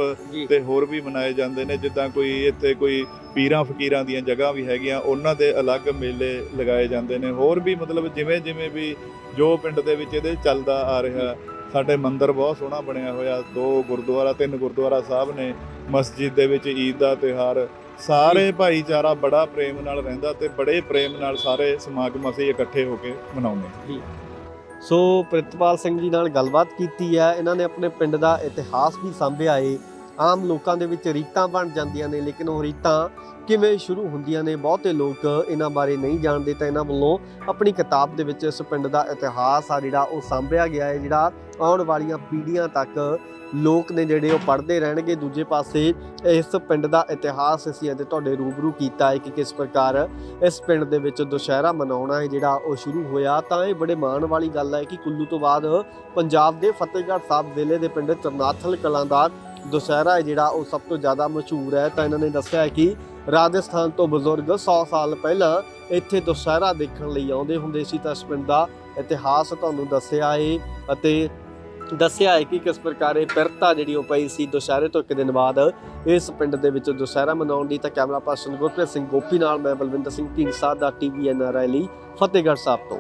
ਤੇ ਹੋਰ ਵੀ ਮਨਾਏ ਜਾਂਦੇ ਨੇ ਜਿੱਦਾਂ ਕੋਈ ਇੱਥੇ ਕੋਈ ਪੀਰਾਂ ਫਕੀਰਾਂ ਦੀਆਂ ਜਗ੍ਹਾ ਵੀ ਹੈਗੀਆਂ ਉਹਨਾਂ ਦੇ ਅਲੱਗ ਮੇਲੇ ਲਗਾਏ ਜਾਂਦੇ ਨੇ। ਹੋਰ ਵੀ ਮਤਲਬ ਜਿਵੇਂ ਜਿਵੇਂ ਵੀ ਜੋ ਪਿੰਡ ਦੇ ਵਿੱਚ ਇਹਦੇ ਚੱਲਦਾ ਆ ਰਿਹਾ ਸਾਡੇ ਮੰਦਿਰ ਬਹੁਤ ਸੋਹਣਾ ਬਣਿਆ ਹੋਇਆ ਦੋ ਗੁਰਦੁਆਰਾ ਤਿੰਨ ਗੁਰਦੁਆਰਾ ਸਾਹਿਬ ਨੇ ਮਸਜਿਦ ਦੇ ਵਿੱਚ ਈਦ ਦਾ ਤਿਉਹਾਰ। ਸਾਰੇ ਭਾਈਚਾਰਾ ਬੜਾ ਪ੍ਰੇਮ ਨਾਲ ਰਹਿੰਦਾ ਤੇ ਬੜੇ ਪ੍ਰੇਮ ਨਾਲ ਸਾਰੇ ਸਮਾਗਮ ਅਸੀਂ ਇਕੱਠੇ ਹੋ ਕੇ ਮਨਾਉਂਦੇ ਹਾਂ। ਸੋ ਪ੍ਰਿਤਪਾਲ ਸਿੰਘ ਜੀ ਨਾਲ ਗੱਲਬਾਤ ਕੀਤੀ ਹੈ। ਇਹਨਾਂ ਨੇ ਆਪਣੇ ਪਿੰਡ ਦਾ ਇਤਿਹਾਸ ਵੀ ਸਾਂਭਿਆ ਏ। ਆਮ ਲੋਕਾਂ ਦੇ ਵਿੱਚ ਰੀਤਾਂ ਬਣ ਜਾਂਦੀਆਂ ਨੇ, ਲੇਕਿਨ ਉਹ ਰੀਤਾਂ ਕਿਵੇਂ ਸ਼ੁਰੂ ਹੁੰਦੀਆਂ ਨੇ, ਬਹੁਤੇ ਲੋਕ ਇਹਨਾਂ ਬਾਰੇ ਨਹੀਂ ਜਾਣਦੇ ਤਾਂ ਇਹਨਾਂ ਵੱਲੋਂ ਆਪਣੀ ਕਿਤਾਬ ਦੇ ਵਿੱਚ ਇਸ ਪਿੰਡ ਦਾ ਇਤਿਹਾਸ ਆ ਜਿਹੜਾ ਉਹ ਸਾਂਭਿਆ ਗਿਆ ਹੈ, ਜਿਹੜਾ ਆਉਣ ਵਾਲੀਆਂ ਪੀੜ੍ਹੀਆਂ ਤੱਕ ਲੋਕ ਨੇ ਜਿਹੜੇ ਉਹ ਪੜ੍ਹਦੇ ਰਹਿਣਗੇ। ਦੂਜੇ ਪਾਸੇ ਇਸ ਪਿੰਡ ਦਾ ਇਤਿਹਾਸ ਅਸੀਂ ਅੱਜ ਤੁਹਾਡੇ ਰੂਬਰੂ ਕੀਤਾ ਹੈ ਕਿ ਕਿਸ ਪ੍ਰਕਾਰ ਇਸ ਪਿੰਡ ਦੇ ਵਿੱਚ ਦੁਸ਼ਹਿਰਾ ਮਨਾਉਣਾ ਹੈ, ਜਿਹੜਾ ਉਹ ਸ਼ੁਰੂ ਹੋਇਆ। ਤਾਂ ਇਹ ਬੜੇ ਮਾਣ ਵਾਲੀ ਗੱਲ ਹੈ ਕਿ ਕੁੱਲੂ ਤੋਂ ਬਾਅਦ ਪੰਜਾਬ ਦੇ ਫਤਿਹਗੜ੍ਹ ਸਾਹਿਬ ਜ਼ਿਲ੍ਹੇ ਦੇ ਪਿੰਡ ਚਰਨਾਥਲ ਕਲਾਂ ਦਾ ਦੁਸ਼ਹਿਰਾ ਹੈ ਜਿਹੜਾ ਉਹ ਸਭ ਤੋਂ ਜ਼ਿਆਦਾ ਮਸ਼ਹੂਰ ਹੈ। ਤਾਂ ਇਹਨਾਂ ਨੇ ਦੱਸਿਆ ਹੈ ਕਿ ਰਾਜਸਥਾਨ ਤੋਂ ਬਜ਼ੁਰਗ 100 ਸਾਲ ਪਹਿਲਾਂ ਇੱਥੇ ਦੁਸ਼ਹਿਰਾ ਦੇਖਣ ਲਈ ਆਉਂਦੇ ਹੁੰਦੇ ਸੀ। ਤਾਂ ਇਸ ਪਿੰਡ ਦਾ ਇਤਿਹਾਸ ਤੁਹਾਨੂੰ ਦੱਸਿਆ ਹੈ ਅਤੇ ਦੱਸਿਆ ਹੈ ਕਿ ਕਿਸ ਪ੍ਰਕਾਰ ਇਹ ਪਿਰਤਾ ਜਿਹੜੀ ਉਹ ਪਈ ਸੀ ਦੁਸ਼ਹਿਰੇ ਤੋਂ ਇੱਕ ਦਿਨ ਬਾਅਦ ਇਸ ਪਿੰਡ ਦੇ ਵਿੱਚ ਦੁਸ਼ਹਿਰਾ ਮਨਾਉਣ ਦੀ ਤਾਂ ਕੈਮਰਾ ਪਰਸਨ ਗੁਰਪ੍ਰੀਤ ਸਿੰਘ ਗੋਪੀ ਨਾਲ ਮੈਂ ਬਲਵਿੰਦਰ ਸਿੰਘ ਢੀਂਡਸਾ ਦਾ ਟੀਵੀ ਐਨਆਰਆਈ ਲਈ ਫਤਿਹਗੜ੍ਹ ਸਾਹਿਬ ਤੋਂ।